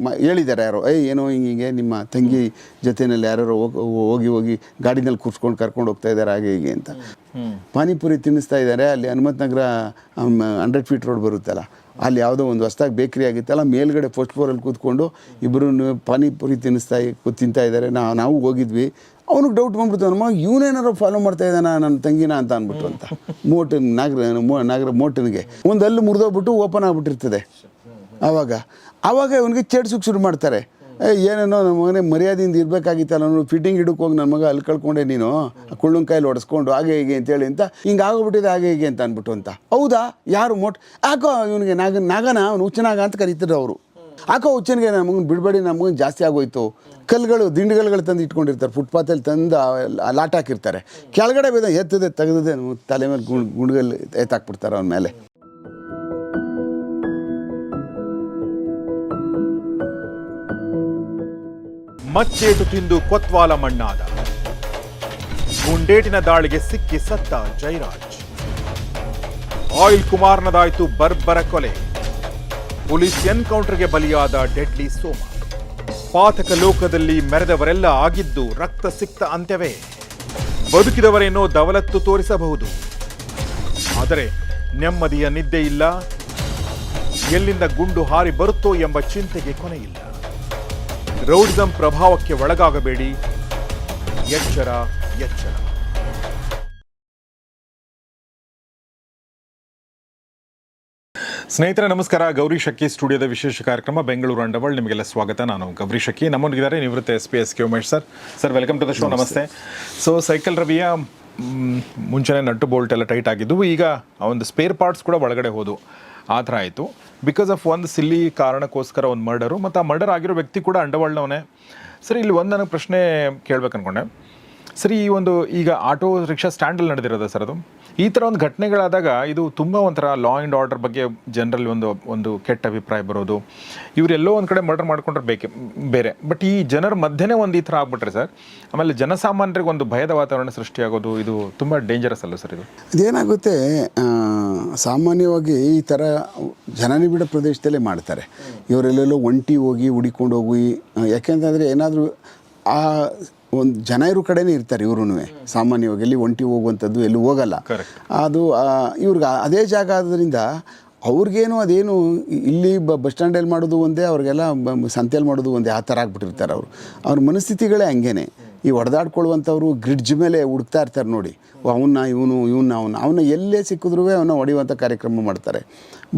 ಮ ಹೇಳಿದ್ದಾರೆ ಯಾರೋ ಏಯ್ ಏನೋ ಹಿಂಗೆ ನಿಮ್ಮ ತಂಗಿ ಜೊತೆಯಲ್ಲಿ ಯಾರ್ಯಾರೋ ಹೋಗಿ ಹೋಗಿ ಗಾಡಿನಲ್ಲಿ ಕೂರ್ಸ್ಕೊಂಡು ಕರ್ಕೊಂಡು ಹೋಗ್ತಾ ಇದ್ದಾರೆ ಹಾಗೆ ಹೀಗೆ ಅಂತ. ಪಾನಿಪುರಿ ತಿನ್ನಿಸ್ತಾ ಇದ್ದಾರೆ ಅಲ್ಲಿ Hanumath Nagar hundred feet road ಬರುತ್ತಲ್ಲ ಅಲ್ಲಿ ಯಾವುದೋ ಒಂದು ಹೊಸ್ದಾಗಿ ಬೇಕ್ರಿ ಆಗಿತ್ತಲ್ಲ ಮೇಲ್ಗಡೆ ಫಸ್ಟ್ ಫ್ಲೋರಲ್ಲಿ ಕೂತ್ಕೊಂಡು ಇಬ್ಬರು ಪಾನಿಪುರಿ ತಿನ್ನಿಸ್ತಾ ತಿಂತಾ ಇದ್ದಾರೆ. ನಾವು ನಾವು ಹೋಗಿದ್ವಿ. ಅವನಿಗೆ ಡೌಟ್ ಬಂದ್ಬಿಡ್ತು ನಮ್ಮ ಇವನೇನಾರು ಫಾಲೋ ಮಾಡ್ತಾ ಇದ್ದಾನೆ ನನ್ನ ತಂಗಿನ ಅಂತ ಅಂದ್ಬಿಟ್ಟು ಅಂತ. ಮೋಟನ್ ನಾಗರ ಮೋ- ನಾಗರ ಮೋಟನ್ಗೆ. ಒಂದು ಅಲ್ಲಿ ಮುರಿದೋಗ್ಬಿಟ್ಟು ಓಪನ್ ಆಗಿಬಿಟ್ಟಿರ್ತದೆ. ಆವಾಗ ಆವಾಗ ಇವನಿಗೆ ಚೇಡ್ಸೋಕ್ಕೆ ಶುರು ಮಾಡ್ತಾರೆ. ಏನೇನೋ ನಮ್ಮ ಮಗನೇ ಮರ್ಯಾದೆಯಿಂದ ಇರಬೇಕಾಗಿತ್ತಲ್ಲ ನಾನು ಫಿಟ್ಟಿಂಗ್ ಹಿಡಕ್ಕೆ ಹೋಗಿ ನನ್ನ ಮಗ ಅಲ್ಲಿ ಕಳ್ಕೊಂಡೆ ನೀನು ಕುಳ್ಳನ್ ಕೈಲಿ ಹೊಡೆಸ್ಕೊಂಡು ಹಾಗೆ ಹೀಗೆ ಅಂತೇಳಿ ಅಂತ ಹಿಂಗೆ ಆಗೋಗ್ಬಿಟ್ಟಿದೆ ಹಾಗೆ ಹೀಗೆ ಅಂತ ಅಂದ್ಬಿಟ್ಟು ಅಂತ. ಹೌದಾ? ಯಾರು ಮೋಟ್? ಯಾಕೋ ಇವನಿಗೆ ನಾಗ, ನಾಗನ ಅವನು ಹುಚ್ಚನಾಗ ಅಂತ ಕರೀತಿದ್ರು ಅವರು. ಯಾಕೋ ಹುಚ್ಚನಿಗೆ ನಮ್ಮ ಮಗನ ಬಿಡಬೇಡಿ ನಮ್ಮ ಮಗನ ಜಾಸ್ತಿ ಆಗೋಯ್ತು. ಕಲ್ಗಳು ದಿಂಡುಗಳು ತಂದು ಇಟ್ಕೊಂಡಿರ್ತಾರೆ, ಫುಟ್ಪಾತಲ್ಲಿ ತಂದು ಲಾಟ್ ಹಾಕಿರ್ತಾರೆ. ಕೆಳಗಡೆ ಬೇದ ಎತ್ತದೆ, ತೆಗೆದಿದೆ, ತಲೆ ಮೇಲೆ ಗುಂಡ್ ಗುಂಡ್ಗಲ್ಲಿ ಎತ್ತಾಕ್ಬಿಡ್ತಾರೆ ಅವನ ಮೇಲೆ. ಮಚ್ಚೇಟು ತಿಂದು ಕೊತ್ವಾಲ ಮಣ್ಣಾದ. ಗುಂಡೇಟಿನ ದಾಳಿಗೆ ಸಿಕ್ಕಿ ಸತ್ತ ಜೈರಾಜ್. ಆಯಿಲ್ ಕುಮಾರ್ನದಾಯಿತು ಬರ್ಬರ ಕೊಲೆ. ಪೊಲೀಸ್ ಎನ್ಕೌಂಟರ್ಗೆ ಬಲಿಯಾದ ಡೆಡ್ಲಿ ಸೋಮ. ಪಾತಕ ಲೋಕದಲ್ಲಿ ಮೆರೆದವರೆಲ್ಲ ಆಗಿದ್ದು ರಕ್ತ ಸಿಕ್ತ ಅಂತ್ಯವೇ. ಬದುಕಿದವರೇನೋ ದವಲತ್ತು ತೋರಿಸಬಹುದು. ಆದರೆ ನೆಮ್ಮದಿಯ ನಿದ್ದೆ ಇಲ್ಲ. ಎಲ್ಲಿಂದ ಗುಂಡು ಹಾರಿ ಬರುತ್ತೋ ಎಂಬ ಚಿಂತೆಗೆ ಕೊನೆಯಿಲ್ಲ. ರೌಡಿಸಂ ಪ್ರಭಾವಕ್ಕೆ ಒಳಗಾಗಬೇಡಿ. ಎಚ್ಚರ ಎಚ್ಚರ. ಸ್ನೇಹಿತರೆ ನಮಸ್ಕಾರ. ಗೌರಿ ಶಕ್ಕಿ ಸ್ಟುಡಿಯೋದ ವಿಶೇಷ ಕಾರ್ಯಕ್ರಮ ಬೆಂಗಳೂರು ಅಂಡವಳ್ ನಿಮಗೆಲ್ಲ ಸ್ವಾಗತ. ನಾನು ಗೌರಿ ಶಕ್ಕಿ ನಮ್ಮೊಂದಿಗಿದ್ದಾರೆ ನಿವೃತ್ತ S P S K Umesh sir. Sir welcome to the show. ನಮಸ್ತೆ. ಸೊ ಸೈಕಲ್ ರವಿಯ ಮುಂಚೆನೇ ನಟ್ಟು ಬೋಲ್ಟ್ ಎಲ್ಲ ಟೈಟ್ ಆಗಿದ್ದು ಈಗ ಆ ಒಂದು ಸ್ಪೇರ್ ಪಾರ್ಟ್ಸ್ ಕೂಡ ಒಳಗಡೆ ಹೋದು. ಆ ಥರ ಆಯಿತು. ಬಿಕಾಸ್ ಆಫ್ ಒಂದು ಸಿಲ್ಲಿ ಕಾರಣಕ್ಕೋಸ್ಕರ ಒಂದು ಮರ್ಡರು ಮತ್ತು ಆ ಮರ್ಡರ್ ಆಗಿರೋ ವ್ಯಕ್ತಿ ಕೂಡ ಅಂಡವಾಳ್ನವನೇ. ಸರಿ, ಇಲ್ಲಿ ಒಂದು ನನಗೆ ಪ್ರಶ್ನೆ ಕೇಳ್ಬೇಕು ಅಂದ್ಕೊಂಡೆ ಸರಿ, ಈ ಒಂದು ಈಗ ಆಟೋ ರಿಕ್ಷಾ ಸ್ಟ್ಯಾಂಡಲ್ಲಿ ನಡೆದಿರೋದ ಸರ್ ಅದು? ಈ ಥರ ಒಂದು ಘಟನೆಗಳಾದಾಗ ಇದು ತುಂಬ ಒಂಥರ ಲಾ ಆ್ಯಂಡ್ ಆರ್ಡರ್ ಬಗ್ಗೆ ಜನರಲ್ಲಿ ಒಂದು ಒಂದು ಕೆಟ್ಟ ಅಭಿಪ್ರಾಯ ಬರೋದು. ಇವರೆಲ್ಲೋ ಒಂದು ಕಡೆ ಮರ್ಡರ್ ಮಾಡ್ಕೊಂಡ್ರೆ ಬೇಕೆ ಬೇರೆ. ಬಟ್ ಈ ಜನರ ಮಧ್ಯೆನೇ ಒಂದು ಈ ಥರ ಆಗ್ಬಿಟ್ರೆ ಸರ್ ಆಮೇಲೆ ಜನಸಾಮಾನ್ಯರಿಗೆ ಒಂದು ಭಯದ ವಾತಾವರಣ ಸೃಷ್ಟಿಯಾಗೋದು ಇದು ತುಂಬ ಡೇಂಜರಸ್ ಅಲ್ಲ ಸರ್ ಇದು? ಇದೇನಾಗುತ್ತೆ ಆ, ಸಾಮಾನ್ಯವಾಗಿ ಈ ಥರ ಜನನಿಬಿಡ ಪ್ರದೇಶದಲ್ಲೇ ಮಾಡ್ತಾರೆ. ಇವರೆಲ್ಲೆಲ್ಲೋ ಒಂಟಿ ಹೋಗಿ ಹುಡಿಕೊಂಡು ಹೋಗಿ ಯಾಕೆಂತಂದರೆ ಏನಾದರೂ ಆ ಒಂದು ಜನ ಇರೋ ಕಡೆನೇ ಇರ್ತಾರೆ ಇವ್ರೂ ಸಾಮಾನ್ಯವಾಗಿ ಎಲ್ಲಿ ಒಂಟಿ ಹೋಗುವಂಥದ್ದು ಎಲ್ಲೂ ಹೋಗಲ್ಲ. ಅದು ಇವ್ರಿಗೆ ಅದೇ ಜಾಗ ಆದ್ದರಿಂದ ಅವ್ರಿಗೇನು ಅದೇನು ಇಲ್ಲಿ ಬ ಬಸ್ ಸ್ಟ್ಯಾಂಡಲ್ಲಿ ಮಾಡೋದು ಒಂದೇ ಅವ್ರಿಗೆಲ್ಲ ಸಂತೆಯಲ್ಲಿ ಮಾಡೋದು ಒಂದೇ ಆ ಥರ ಆಗ್ಬಿಟ್ಟಿರ್ತಾರೆ ಅವರು. ಅವ್ರ ಮನಸ್ಥಿತಿಗಳೇ ಹಂಗೇನೆ. ಈ ಹೊಡೆದಾಡ್ಕೊಳ್ಳುವಂಥವ್ರು ಗ್ರಿಡ್ಜ್ ಮೇಲೆ ಹುಡುಕ್ತಾ ಇರ್ತಾರೆ ನೋಡಿ. ಅವನ್ನ ಇವನು ಇವನ್ನ ಅವನ್ನ ಅವನ್ನ ಎಲ್ಲೇ ಸಿಕ್ಕಿದ್ರೂ ಅವನ್ನ ಹೊಡೆಯುವಂಥ ಕಾರ್ಯಕ್ರಮ ಮಾಡ್ತಾರೆ.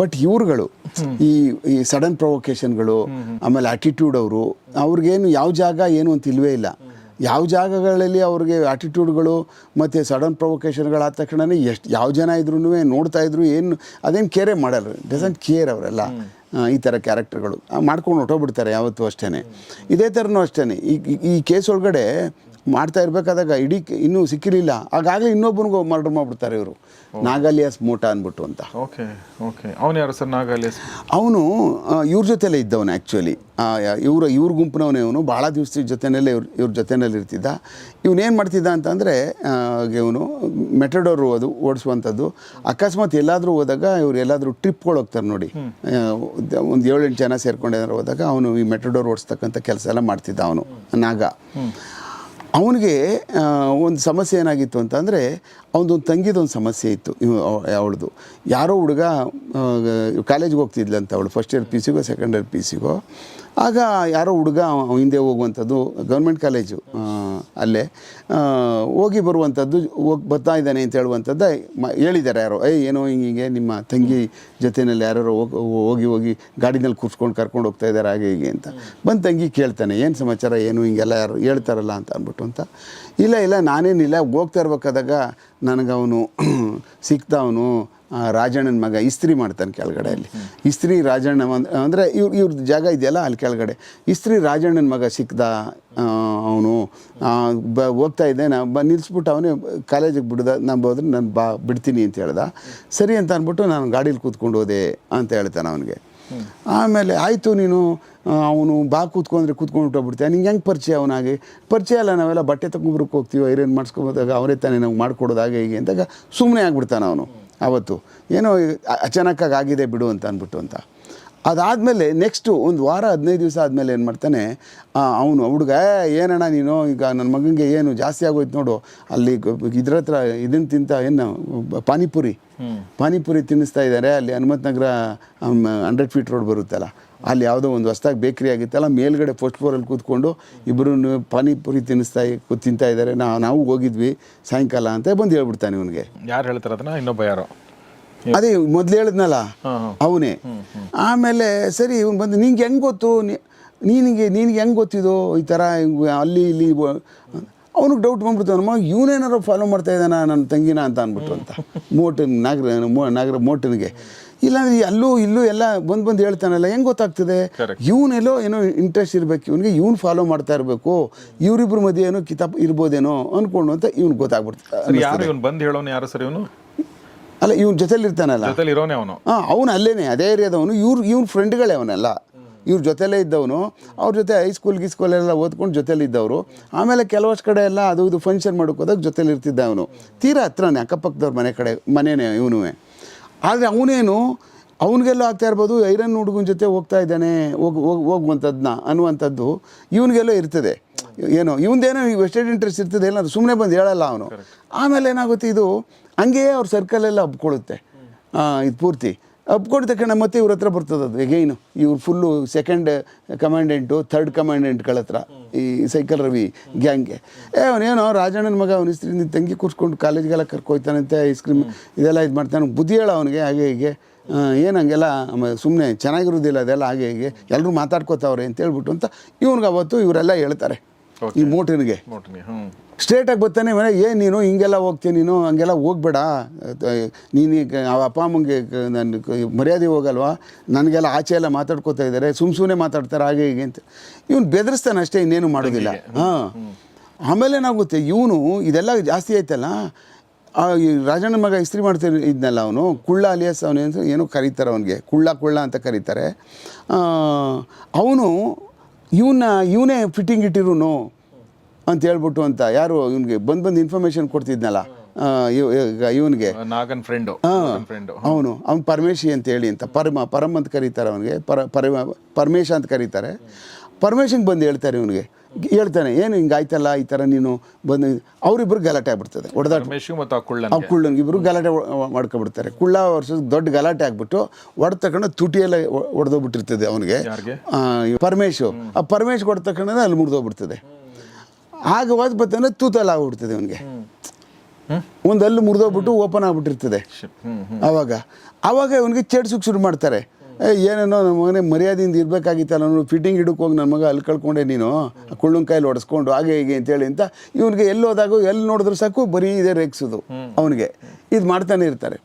ಬಟ್ ಇವ್ರುಗಳು ಈ ಈ ಸಡನ್ ಪ್ರೊವೊಕೇಶನ್ಗಳು ಆಮೇಲೆ ಆಟಿಟ್ಯೂಡ್ ಅವರು ಅವ್ರಿಗೇನು ಯಾವ ಜಾಗ ಏನು ಅಂತ ಇಲ್ವೇ ಇಲ್ಲ. ಯಾವ ಜಾಗಗಳಲ್ಲಿ ಅವ್ರಿಗೆ ಆ್ಯಟಿಟ್ಯೂಡ್ಗಳು ಮತ್ತು ಸಡನ್ ಪ್ರೊವೊಕೇಶನ್ಗಳಾದ ತಕ್ಷಣವೇ ಎಷ್ಟು, ಯಾವ ಜನ ಇದ್ರೂ ನೋಡ್ತಾ ಇದ್ರು ಏನು, ಅದೇನು ಕೇರೇ ಮಾಡಲ್ಲ. ಡಸಂಟ್ ಕೇರ್ ಅವರೆಲ್ಲ ಈ ಥರ ಕ್ಯಾರೆಕ್ಟರ್ಗಳು ಮಾಡ್ಕೊಂಡು ಹೊಟ್ಟೋಗ್ಬಿಡ್ತಾರೆ ಯಾವತ್ತೂ ಅಷ್ಟೇ ಇದೇ ಥರನೂ ಅಷ್ಟೇ ಈ, ಈ- ಕೇಸ್ ಒಳಗಡೆ ಮಾಡ್ತಾ ಇರಬೇಕಾದಾಗ ಇಡೀ ಇನ್ನೂ ಸಿಕ್ಕಿರಲಿಲ್ಲ. ಆಗಾಗಲೇ ಇನ್ನೊಬ್ಬನಿಗೂ ಮರ್ಡರ್ ಮಾಡಿಬಿಡ್ತಾರೆ ಇವರು. ನಾಗಾಲಿಯಾಸ್ ಮೋಟಾ ಅಂದ್ಬಿಟ್ಟು ಅಂತ. Okay okay. ಅವನು ಯಾರು ಸರ್ ನಾಗಾಲಿಯಾಸ್? ಅವನು ಇವ್ರ ಜೊತೆಲೇ ಇದ್ದವನು ಆ್ಯಕ್ಚುಲಿ ಇವರ ಇವ್ರ ಗುಂಪಿನವನೇ ಅವನು ಭಾಳ ದಿವಸ ಜೊತೆಯಲ್ಲೇ ಇವ್ರ ಇವ್ರ ಜೊತೆಯಲ್ಲಿ ಇರ್ತಿದ್ದ. ಇವನೇನು ಮಾಡ್ತಿದ್ದ ಅಂತಂದರೆ ಇವನು ಮೆಟಡೋರು ಅದು ಓಡಿಸುವಂಥದ್ದು. ಅಕಸ್ಮಾತ್ ಎಲ್ಲಾದರೂ ಹೋದಾಗ ಇವ್ರು ಎಲ್ಲಾದರೂ ಟ್ರಿಪ್ಗಳು ಹೋಗ್ತಾರೆ ನೋಡಿ. ಒಂದು ಏಳೆಂಟು ಜನ ಸೇರ್ಕೊಂಡೇನಾದ್ರು ಹೋದಾಗ ಅವನು ಈ ಮೆಟಡೋರ್ ಓಡಿಸ್ತಕ್ಕಂಥ ಕೆಲಸ ಎಲ್ಲ ಮಾಡ್ತಿದ್ದ ಅವನು ನಾಗ. ಅವನಿಗೆ ಒಂದು ಸಮಸ್ಯೆ ಏನಾಗಿತ್ತು ಅಂತಂದರೆ, ಅವನದೊಂದು ತಂಗಿದೊಂದು ಸಮಸ್ಯೆ ಇತ್ತು ಅವಳದು. ಯಾರೋ ಹುಡುಗ ಕಾಲೇಜ್ಗೆ ಹೋಗ್ತಿದ್ಲಂತ ಅವಳು ಫಸ್ಟ್ ಇಯರ್ ಪಿ ಸಿಗೋ ಸೆಕೆಂಡ್ ಇಯರ್ ಪಿ ಸಿಗೋ ಆಗ ಯಾರೋ ಹುಡುಗ ಹಿಂದೆ ಹೋಗುವಂಥದ್ದು ಗೌರ್ಮೆಂಟ್ ಕಾಲೇಜು ಅಲ್ಲೇ ಹೋಗಿ ಬರುವಂಥದ್ದು ಹೋಗಿ ಬರ್ತಾ ಇದ್ದಾನೆ ಅಂತ ಹೇಳುವಂಥದ್ದು ಮ, ಹೇಳಿದ್ದಾರೆ ಯಾರೋ, ಏಯ್, ಏನೋ ಹಿಂಗೆ ನಿಮ್ಮ ತಂಗಿ ಜೊತೆಯಲ್ಲಿ ಯಾರು ಹೋಗಿ ಹೋಗಿ ಗಾಡಿನಲ್ಲಿ ಕೂರ್ಸ್ಕೊಂಡು ಕರ್ಕೊಂಡು ಹೋಗ್ತಾ ಇದ್ದಾರೆ ಹಾಗೆ ಹೀಗೆ ಅಂತ. ಬಂದು ತಂಗಿ ಕೇಳ್ತಾನೆ, ಏನು ಸಮಾಚಾರ, ಏನು ಹಿಂಗೆಲ್ಲ ಯಾರು ಹೇಳ್ತಾರಲ್ಲ ಅಂತ ಅಂದ್ಬಿಟ್ಟು ಅಂತ. ಇಲ್ಲ ಇಲ್ಲ, ನಾನೇನಿಲ್ಲ, ಹೋಗ್ತಾ ಇರ್ಬೇಕಾದಾಗ ನನಗೆ ಅವನು ಸಿಕ್ತ ಅವನು ರಾಜಣ್ಣನ ಮಗ, ಇಸ್ತ್ರಿ ಮಾಡ್ತಾನೆ ಕೆಳಗಡೆ ಅಲ್ಲಿ ಇಸ್ತ್ರಿ ರಾಜಣ್ಣ ಅಂದರೆ ಇವ್ರ ಇವ್ರದ್ದು ಜಾಗ ಇದೆಯಲ್ಲ ಅಲ್ಲಿ ಕೆಳಗಡೆ. ಇಸ್ತ್ರಿ ರಾಜಣ್ಣನ ಮಗ ಸಿಕ್ದ ಅವನು ಬ, ಹೋಗ್ತಾ ಇದ್ದೆ. ನಾ ಬ ನಿಲ್ಲಿಸ್ಬಿಟ್ಟು ಅವನೇ ಕಾಲೇಜಿಗೆ ಬಿಡ್ದ, ನಾನು ಹೋದ್ರೆ ನಾನು ಬಾ, ಬಿಡ್ತೀನಿ ಅಂತ ಹೇಳ್ದ. ಸರಿ ಅಂತ ಅಂದ್ಬಿಟ್ಟು ನಾನು ಗಾಡೀಲಿ ಕೂತ್ಕೊಂಡು ಹೋದೆ ಅಂತ ಹೇಳ್ತಾನೆ ಅವನಿಗೆ. ಆಮೇಲೆ ಆಯಿತು ನೀನು ಅವನು ಬಾ ಕೂತ್ಕೊಂಡ್ರೆ ಕೂತ್ಕೊಂಡು ಬಿಟ್ಟೋಗ್ಬಿಡ್ತೀಯ ನಿಂಗೆ ಹೆಂಗೆ ಪರಿಚಯ ಅವನಾಗಿ? ಪರಿಚಯ ಅಲ್ಲ, ನಾವೆಲ್ಲ ಬಟ್ಟೆ ತಗೊಂಬರಕ್ಕೆ ಹೋಗ್ತೀವಿ ಐರನ್ ಮಾಡಿಸ್ಕೊಬೋದಾಗ ಅವರೇ ತಾನೇ ನಾವು ಮಾಡ್ಕೊಡೋದು ಹಾಗೆ ಹೀಗೆ ಅಂದಾಗ ಸುಮ್ಮನೆ ಆಗ್ಬಿಡ್ತಾನೆ ಅವನು. ಅವತ್ತು. ಏನೋ ಅಚಾನಕ್ಕಾಗಿ ಆಗಿದೆ ಬಿಡು ಅಂತ ಅಂದ್ಬಿಟ್ಟು ಅಂತ. ಅದಾದಮೇಲೆ ನೆಕ್ಸ್ಟು ಒಂದು ವಾರ ಹದಿನೈದು ದಿವಸ ಆದಮೇಲೆ ಏನು ಮಾಡ್ತಾನೆ ಅವನು ಹುಡುಗ ಏನಣ್ಣ ನೀನು? ಈಗ ನನ್ನ ಮಗನಿಗೆ ಏನು ಜಾಸ್ತಿ ಆಗೋಯ್ತು ನೋಡು. ಅಲ್ಲಿ ಇದ್ರ ಹತ್ರ ಇದನ್ನು ತಿಂತ ಏನು ಪಾನಿಪುರಿ. ಪಾನಿಪುರಿ ತಿನ್ನಿಸ್ತಾ ಇದ್ದಾರೆ ಅಲ್ಲಿ Hanumath Nagar hundred feet road ಬರುತ್ತಲ್ಲ. ಅಲ್ಲಿ ಯಾವುದೋ ಒಂದು ಹೊಸ್ದಾಗಿ ಬೇಕ್ರಿ ಆಗಿತ್ತಲ್ಲ ಮೇಲ್ಗಡೆ ಫಸ್ಟ್ ಫ್ಲೋರಲ್ಲಿ ಕೂತ್ಕೊಂಡು ಇಬ್ಬರು ಪಾನಿಪುರಿ ತಿನ್ನಿಸ್ತಾ ತಿಂತ ಇದ್ದಾರೆ ನಾವು ನಾವು ಹೋಗಿದ್ವಿ ಸಾಯಂಕಾಲ ಅಂತ ಬಂದು ಹೇಳ್ಬಿಡ್ತಾನೆ ಇವನಿಗೆ. ಯಾರು ಹೇಳ್ತಾರೆ ಅದನ್ನ? ಇನ್ನೊಬ್ಬ ಯಾರೋ? ಅದೇ ಮೊದಲು ಹೇಳಿದ್ನಲ್ಲ? ಅವನೇ. ಆಮೇಲೆ ಸರಿ ಇವ್ನು ಬಂದು ನಿಂಗೆ ಹೆಂಗೆ ಗೊತ್ತು? ನೀನಿಗೆ ನಿನಗೆ ನಿನಗೆ ಹೆಂಗೆ ಗೊತ್ತಿದ್ದು ಈ ಥರ ಅಲ್ಲಿ ಇಲ್ಲಿ ಅವನಿಗೆ ಡೌಟ್ ಬಂದ್ಬಿಡ್ತು. ನಮ್ಮ ಇವನೇನಾರು ಫಾಲೋ ಮಾಡ್ತಾ ಇದ್ದಾನ ನನ್ನ ತಂಗಿನ? ಅಂತ ಅಂದ್ಬಿಟ್ಟು ಅಂತ. ಮೋಟನ್ ನಾಗರ ನಾಗರ ಮೋಟನ್ಗೆ. ಇಲ್ಲಾಂದ್ರೆ ಅಲ್ಲೂ ಇಲ್ಲೂ ಎಲ್ಲ ಬಂದು ಬಂದು ಹೇಳ್ತಾನಲ್ಲ ಹೆಂಗ್ ಗೊತ್ತಾಗ್ತದೆ. ಇವನೆಲ್ಲೋ ಏನೋ ಇಂಟ್ರೆಸ್ಟ್ ಇರಬೇಕು ಇವನಿಗೆ ಇವ್ನು ಫಾಲೋ ಮಾಡ್ತಾ ಇರಬೇಕು ಇವರಿಬ್ಬರ ಮಧ್ಯೆ ಏನೋ ಕಿತಾಬ್ ಇರ್ಬೋದೇನೋ ಅನ್ಕೊಂಡು ಅಂತ ಇವ್ನ್ ಸರಿ ಗೊತ್ತಾಗ್ಬಿಡ್ತದೆ ಯಾರು ಇವನು ಬಂದು ಹೇಳೋನು ಯಾರು ಸರ್ ಇವನು? ಅಲ್ಲ ಇವ್ನ ಜೊತೆಲಿ ಇರ್ತಾನಲ್ಲ. ಇರೋನೇ ಅವನು. ಹಾಂ ಅವನು ಅಲ್ಲೇನೆ ಅದೇ ಏರಿಯಾದವನು. ಇವ್ರು ಇವ್ನ ಫ್ರೆಂಡ್ಗಳೇ ಅವನೆಲ್ಲ. ಇವ್ರ ಜೊತೆಲೇ ಇದ್ದವನು. ಅವ್ರ ಜೊತೆ ಹೈಸ್ಕೂಲ್ ಗೀಸ್ಕೂಲೆಲ್ಲ ಓದ್ಕೊಂಡು ಜೊತೆಲಿ ಇದ್ದವರು. ಆಮೇಲೆ ಕೆಲವಷ್ಟು ಕಡೆ ಎಲ್ಲ ಅದು ಇದು ಫಂಕ್ಷನ್ ಮಾಡೋಕೆ ಹೋದಾಗ ಜೊತೆಲಿ ಇರ್ತಿದ್ದ ಅವನು. ತೀರಾ ಹತ್ರನೇ ಅಕ್ಕಪಕ್ಕದವ್ರ ಮನೆ ಕಡೆ ಮನೆಯೇ ಇವನು ಆದರೆ ಅವನೇನು ಅವನಿಗೆಲ್ಲ ಆಗ್ತಾ ಇರ್ಬೋದು ಐರನ್ ಹುಡುಗನ ಜೊತೆ ಹೋಗ್ತಾ ಇದ್ದಾನೆ ಹೋಗ್ ಹೋಗ್ ಹೋಗುವಂಥದ್ದನ್ನ ಅನ್ನುವಂಥದ್ದು ಇವನಿಗೆಲ್ಲ ಇರ್ತದೆ. ಏನೋ ಇವಂದೇನೋ ವೆಸ್ಟೆಡ್ ಇಂಟ್ರೆಸ್ಟ್ ಇರ್ತದೆ ಇಲ್ಲ ಸುಮ್ಮನೆ ಬಂದು ಹೇಳಲ್ಲ ಅವನು. ಆಮೇಲೆ ಏನಾಗುತ್ತೆ ಇದು ಹಂಗೆಯೇ ಅವ್ರ ಸರ್ಕಲೆಲ್ಲ ಒಪ್ಕೊಳ್ಳುತ್ತೆ ಇದು ಪೂರ್ತಿ. ಒಪ್ಕೊಂಡಿದ ತಕ್ಷಣ ಮತ್ತೆ ಇವ್ರ ಹತ್ರ ಬರ್ತದೆ ಅದು. ಎಗೈನು ಇವ್ರು ಫುಲ್ಲು ಸೆಕೆಂಡ್ ಕಮಾಂಡೆಂಟು ಥರ್ಡ್ ಕಮಾಂಡೆಂಟ್ಗಳ ಹತ್ರ, ಈ ಸೈಕಲ್ ರವಿ ಗ್ಯಾಂಗ್ಗೆ ಏ, ಅವನೇನೋ ರಾಜಣ್ಣನ ಮಗ, ಅವನ ಸ್ತ್ರೀ ನಿನ್ನ ತಂಗಿ ಕೂರ್ಸ್ಕೊಂಡು ಕಾಲೇಜ್ಗೆಲ್ಲ ಕರ್ಕೊಯ್ತಾನಂತೆ ಐಸ್ ಕ್ರೀಮ್ ಇದೆಲ್ಲ ಇದು ಮಾಡ್ತಾನೆ. ಬುದ್ಧಿ ಹೇಳ ಅವನಿಗೆ, ಹಾಗೆ ಹೀಗೆ. ಏನು ಹಂಗೆಲ್ಲ ಸುಮ್ಮನೆ ಚೆನ್ನಾಗಿರೋದಿಲ್ಲ ಅದೆಲ್ಲ, ಹಾಗೆ ಹೀಗೆ. ಎಲ್ಲರೂ ಮಾತಾಡ್ಕೋತಾವ್ರೆ ಅಂತ ಹೇಳ್ಬಿಟ್ಟು ಅಂತ ಇವನಿಗೆ ಅವತ್ತು ಇವರೆಲ್ಲ ಹೇಳ್ತಾರೆ. ಈ ಮೋಟಿನ್ಗೆ. ಸ್ಟ್ರೇಟಾಗಿ ಬರ್ತಾನೆ ಮೇಲೆ ಏನು ನೀನು ಹಿಂಗೆಲ್ಲ ಹೋಗ್ತೀನಿ ನೀನು ಹಂಗೆಲ್ಲ ಹೋಗ್ಬೇಡ. ನೀನು ಅವ ಅಪ್ಪ ಅಮ್ಮಂಗೆ ನನ್ನ ಮರ್ಯಾದೆ ಹೋಗಲ್ವಾ? ನನಗೆಲ್ಲ ಆಚೆ ಎಲ್ಲ ಮಾತಾಡ್ಕೋತಾ ಇದ್ದಾರೆ ಸುಮ್ ಸುಮ್ಮನೆ ಮಾತಾಡ್ತಾರೆ ಹಾಗೆ ಹೀಗೆ ಅಂತ. ಇವನು ಬೆದರಿಸ್ತಾನೆ ಅಷ್ಟೇ ಇನ್ನೇನು ಮಾಡೋದಿಲ್ಲ. ಹಾಂ. ಆಮೇಲೆ ಏನಾಗುತ್ತೆ ಇವನು ಇದೆಲ್ಲ ಜಾಸ್ತಿ ಆಯ್ತಲ್ಲ ಈ ರಾಜಣ್ಣ ಮಗ ಇಸ್ತ್ರಿ ಮಾಡ್ತೀನಿ ಇದ್ನಲ್ಲ ಅವನು ಕುಳ್ಳ ಅಲಿಯಸ್ ಅವನೇನು ಏನೋ ಕರೀತಾರೆ ಅವನಿಗೆ ಕುಳ್ಳ ಕುಳ್ಳ ಅಂತ ಕರೀತಾರೆ. ಅವನು ಇವನ್ನ ಇವನೇ ಫಿಟ್ಟಿಂಗ್ ಇಟ್ಟಿರುನು ಅಂತ ಹೇಳ್ಬಿಟ್ಟು ಅಂತ ಯಾರು ಇವನಿಗೆ ಬಂದು ಬಂದು ಇನ್ಫಾರ್ಮೇಶನ್ ಕೊಡ್ತಿದ್ನಲ್ಲ ಇವನಿಗೆ. ನಾಗನ್ ಫ್ರೆಂಡು ಫ್ರೆಂಡು ಅವನು ಅವ್ನ ಪರಮೇಶಿ ಅಂತ ಹೇಳಿ ಅಂತ ಪರಮ ಪರಮ್ ಅಂತ ಕರೀತಾರೆ ಅವನಿಗೆ ಪರ ಪರಮ ಪರಮೇಶ ಅಂತ ಕರೀತಾರೆ. ಪರಮೇಶನ್ಗೆ ಬಂದು ಹೇಳ್ತಾರೆ ಇವನಿಗೆ ಹೇಳ್ತಾನೆ ಏನು ಹಿಂಗಾಯ್ತಲ್ಲ ಈ ಥರ ನೀನು ಬಂದು? ಅವರಿಬ್ಬರು ಗಲಾಟೆ ಆಗ್ಬಿಡ್ತದೆ. ಹೊಡೆದಾಟ ಮತ್ತು ಆ ಕುಳ್ಳನ್ ಇಬ್ಬರು ಗಲಾಟೆ ಮಾಡ್ಕೊಬಿಡ್ತಾರೆ ಕುಳ್ಳ ವರ್ಷದ ದೊಡ್ಡ ಗಲಾಟೆ ಆಗ್ಬಿಟ್ಟು ಹೊಡೆದ ತಗೊಂಡು ತುಟಿಯೆಲ್ಲ ಹೊಡೆದೋಗ್ಬಿಟ್ಟಿರ್ತದೆ ಅವನಿಗೆ. ಪರಮೇಶು. ಆ ಪರಮೇಶ್ ಹೊಡೆದ ತಗೊಂಡು ಅಲ್ಲಿ ಮುರಿದೋಗ್ಬಿಡ್ತದೆ ಆಗ ಹೋದ್ ಬತ್ತಂದ್ರೆ ತೂತಲ್ಲ ಆಗ್ಬಿಡ್ತದೆ ಅವನಿಗೆ. ಒಂದು ಅಲ್ಲಿ ಮುರಿದೋಗ್ಬಿಟ್ಟು ಓಪನ್ ಆಗ್ಬಿಟ್ಟಿರ್ತದೆ. ಅವಾಗ. ಅವಾಗ ಆವಾಗ ಆವಾಗ ಇವನಿಗೆ ಚೇಡ್ಸಕ್ಕೆ ಶುರು ಮಾಡ್ತಾರೆ. ಏನೇನೋ ನಮ್ಮ ಮಗನೇ ಮರ್ಯಾದೆಯಿಂದ ಇರಬೇಕಾಗಿತ್ತಲ್ಲ ನಾನು ಫಿಟ್ಟಿಂಗ್ ಹಿಡಕ್ಕೆ ಹೋಗಿ ನನ್ನ ಮಗ ಅಲ್ಲಿ ಕಳ್ಕೊಂಡೆ ನೀನು ಕುಳ್ಳುಂಕಾಯಲ್ಲಿ ಹೊಡೆಸ್ಕೊಂಡು ಹಾಗೆ ಹೀಗೆ ಅಂತೇಳಿ ಅಂತ ಇವನಿಗೆ ಎಲ್ಲಿ ಹೋದಾಗ ಎಲ್ಲಿ ನೋಡಿದ್ರು ಸಾಕು ಬರೀ ಇದೆ ರೇಗಿಸೋದು ಅವನಿಗೆ. ಇದು ಮಾಡ್ತಾನೆ ಇರ್ತಾರೆ.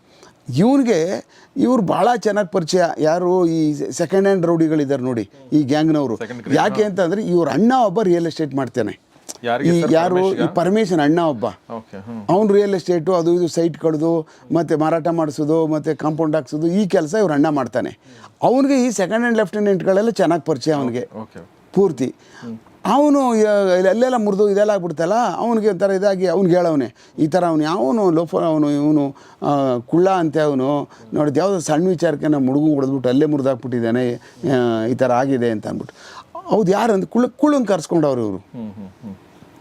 ಇವನಿಗೆ ಇವ್ರು ಭಾಳ ಚೆನ್ನಾಗಿ ಪರಿಚಯ. ಯಾರು ಈ ಸೆಕೆಂಡ್ ಹ್ಯಾಂಡ್ ರೌಡಿಗಳಿದ್ದಾರೆ ನೋಡಿ ಈ ಗ್ಯಾಂಗ್ನವರು. ಯಾಕೆ ಅಂತಂದರೆ ಇವ್ರ ಅಣ್ಣ ಒಬ್ಬ ರಿಯಲ್ ಎಸ್ಟೇಟ್ ಮಾಡ್ತಾನೆ. ಈ ಯಾರು? ಈ ಪರಮೇಶನ್ ಅಣ್ಣ ಒಬ್ಬ. ಅವ್ನು ರಿಯಲ್ ಎಸ್ಟೇಟು ಅದು ಇದು ಸೈಟ್ ಕಡ್ದು ಮತ್ತು ಮಾರಾಟ ಮಾಡಿಸೋದು ಮತ್ತು ಕಾಂಪೌಂಡ್ ಹಾಕ್ಸೋದು ಈ ಕೆಲಸ ಇವ್ರು ಅಣ್ಣ ಮಾಡ್ತಾನೆ. ಅವನಿಗೆ ಈ ಸೆಕೆಂಡ್ ಹ್ಯಾಂಡ್ ಲೆಫ್ಟಿನೆಂಟ್ಗಳೆಲ್ಲ ಚೆನ್ನಾಗಿ ಪರಿಚಯ ಅವನಿಗೆ. ಪೂರ್ತಿ. ಅವನು ಅಲ್ಲೆಲ್ಲ ಮುರಿದು ಇದೆಲ್ಲ ಆಗ್ಬಿಡ್ತಲ್ಲ ಅವನಿಗೆ ಒಂಥರ ಇದಾಗಿ ಅವ್ನಿಗೆ ಹೇಳವನೆ ಈ ಥರ ಅವನು ಯಾವನು ಲೋಫ ಅವನು ಇವನು ಕುಳ್ಳ ಅಂತೆ ಅವನು. ನೋಡಿದ ಯಾವುದೋ ಸಣ್ಣ ವಿಚಾರಕ್ಕೆ ನಮ್ಮ ಹುಡುಗು ಹೊಡೆದ್ಬಿಟ್ಟು ಅಲ್ಲೇ ಮುರಿದಾಕ್ಬಿಟ್ಟಿದ್ದಾನೆ ಈ ಥರ ಆಗಿದೆ ಅಂತ ಅಂದ್ಬಿಟ್ಟು. ಹೌದು ಯಾರು ಅಂತ ಕುಳ್ಳ ಕುಳ್ಳಂಗೆ ಕರ್ಸ್ಕೊಂಡವ್ರು ಇವರು.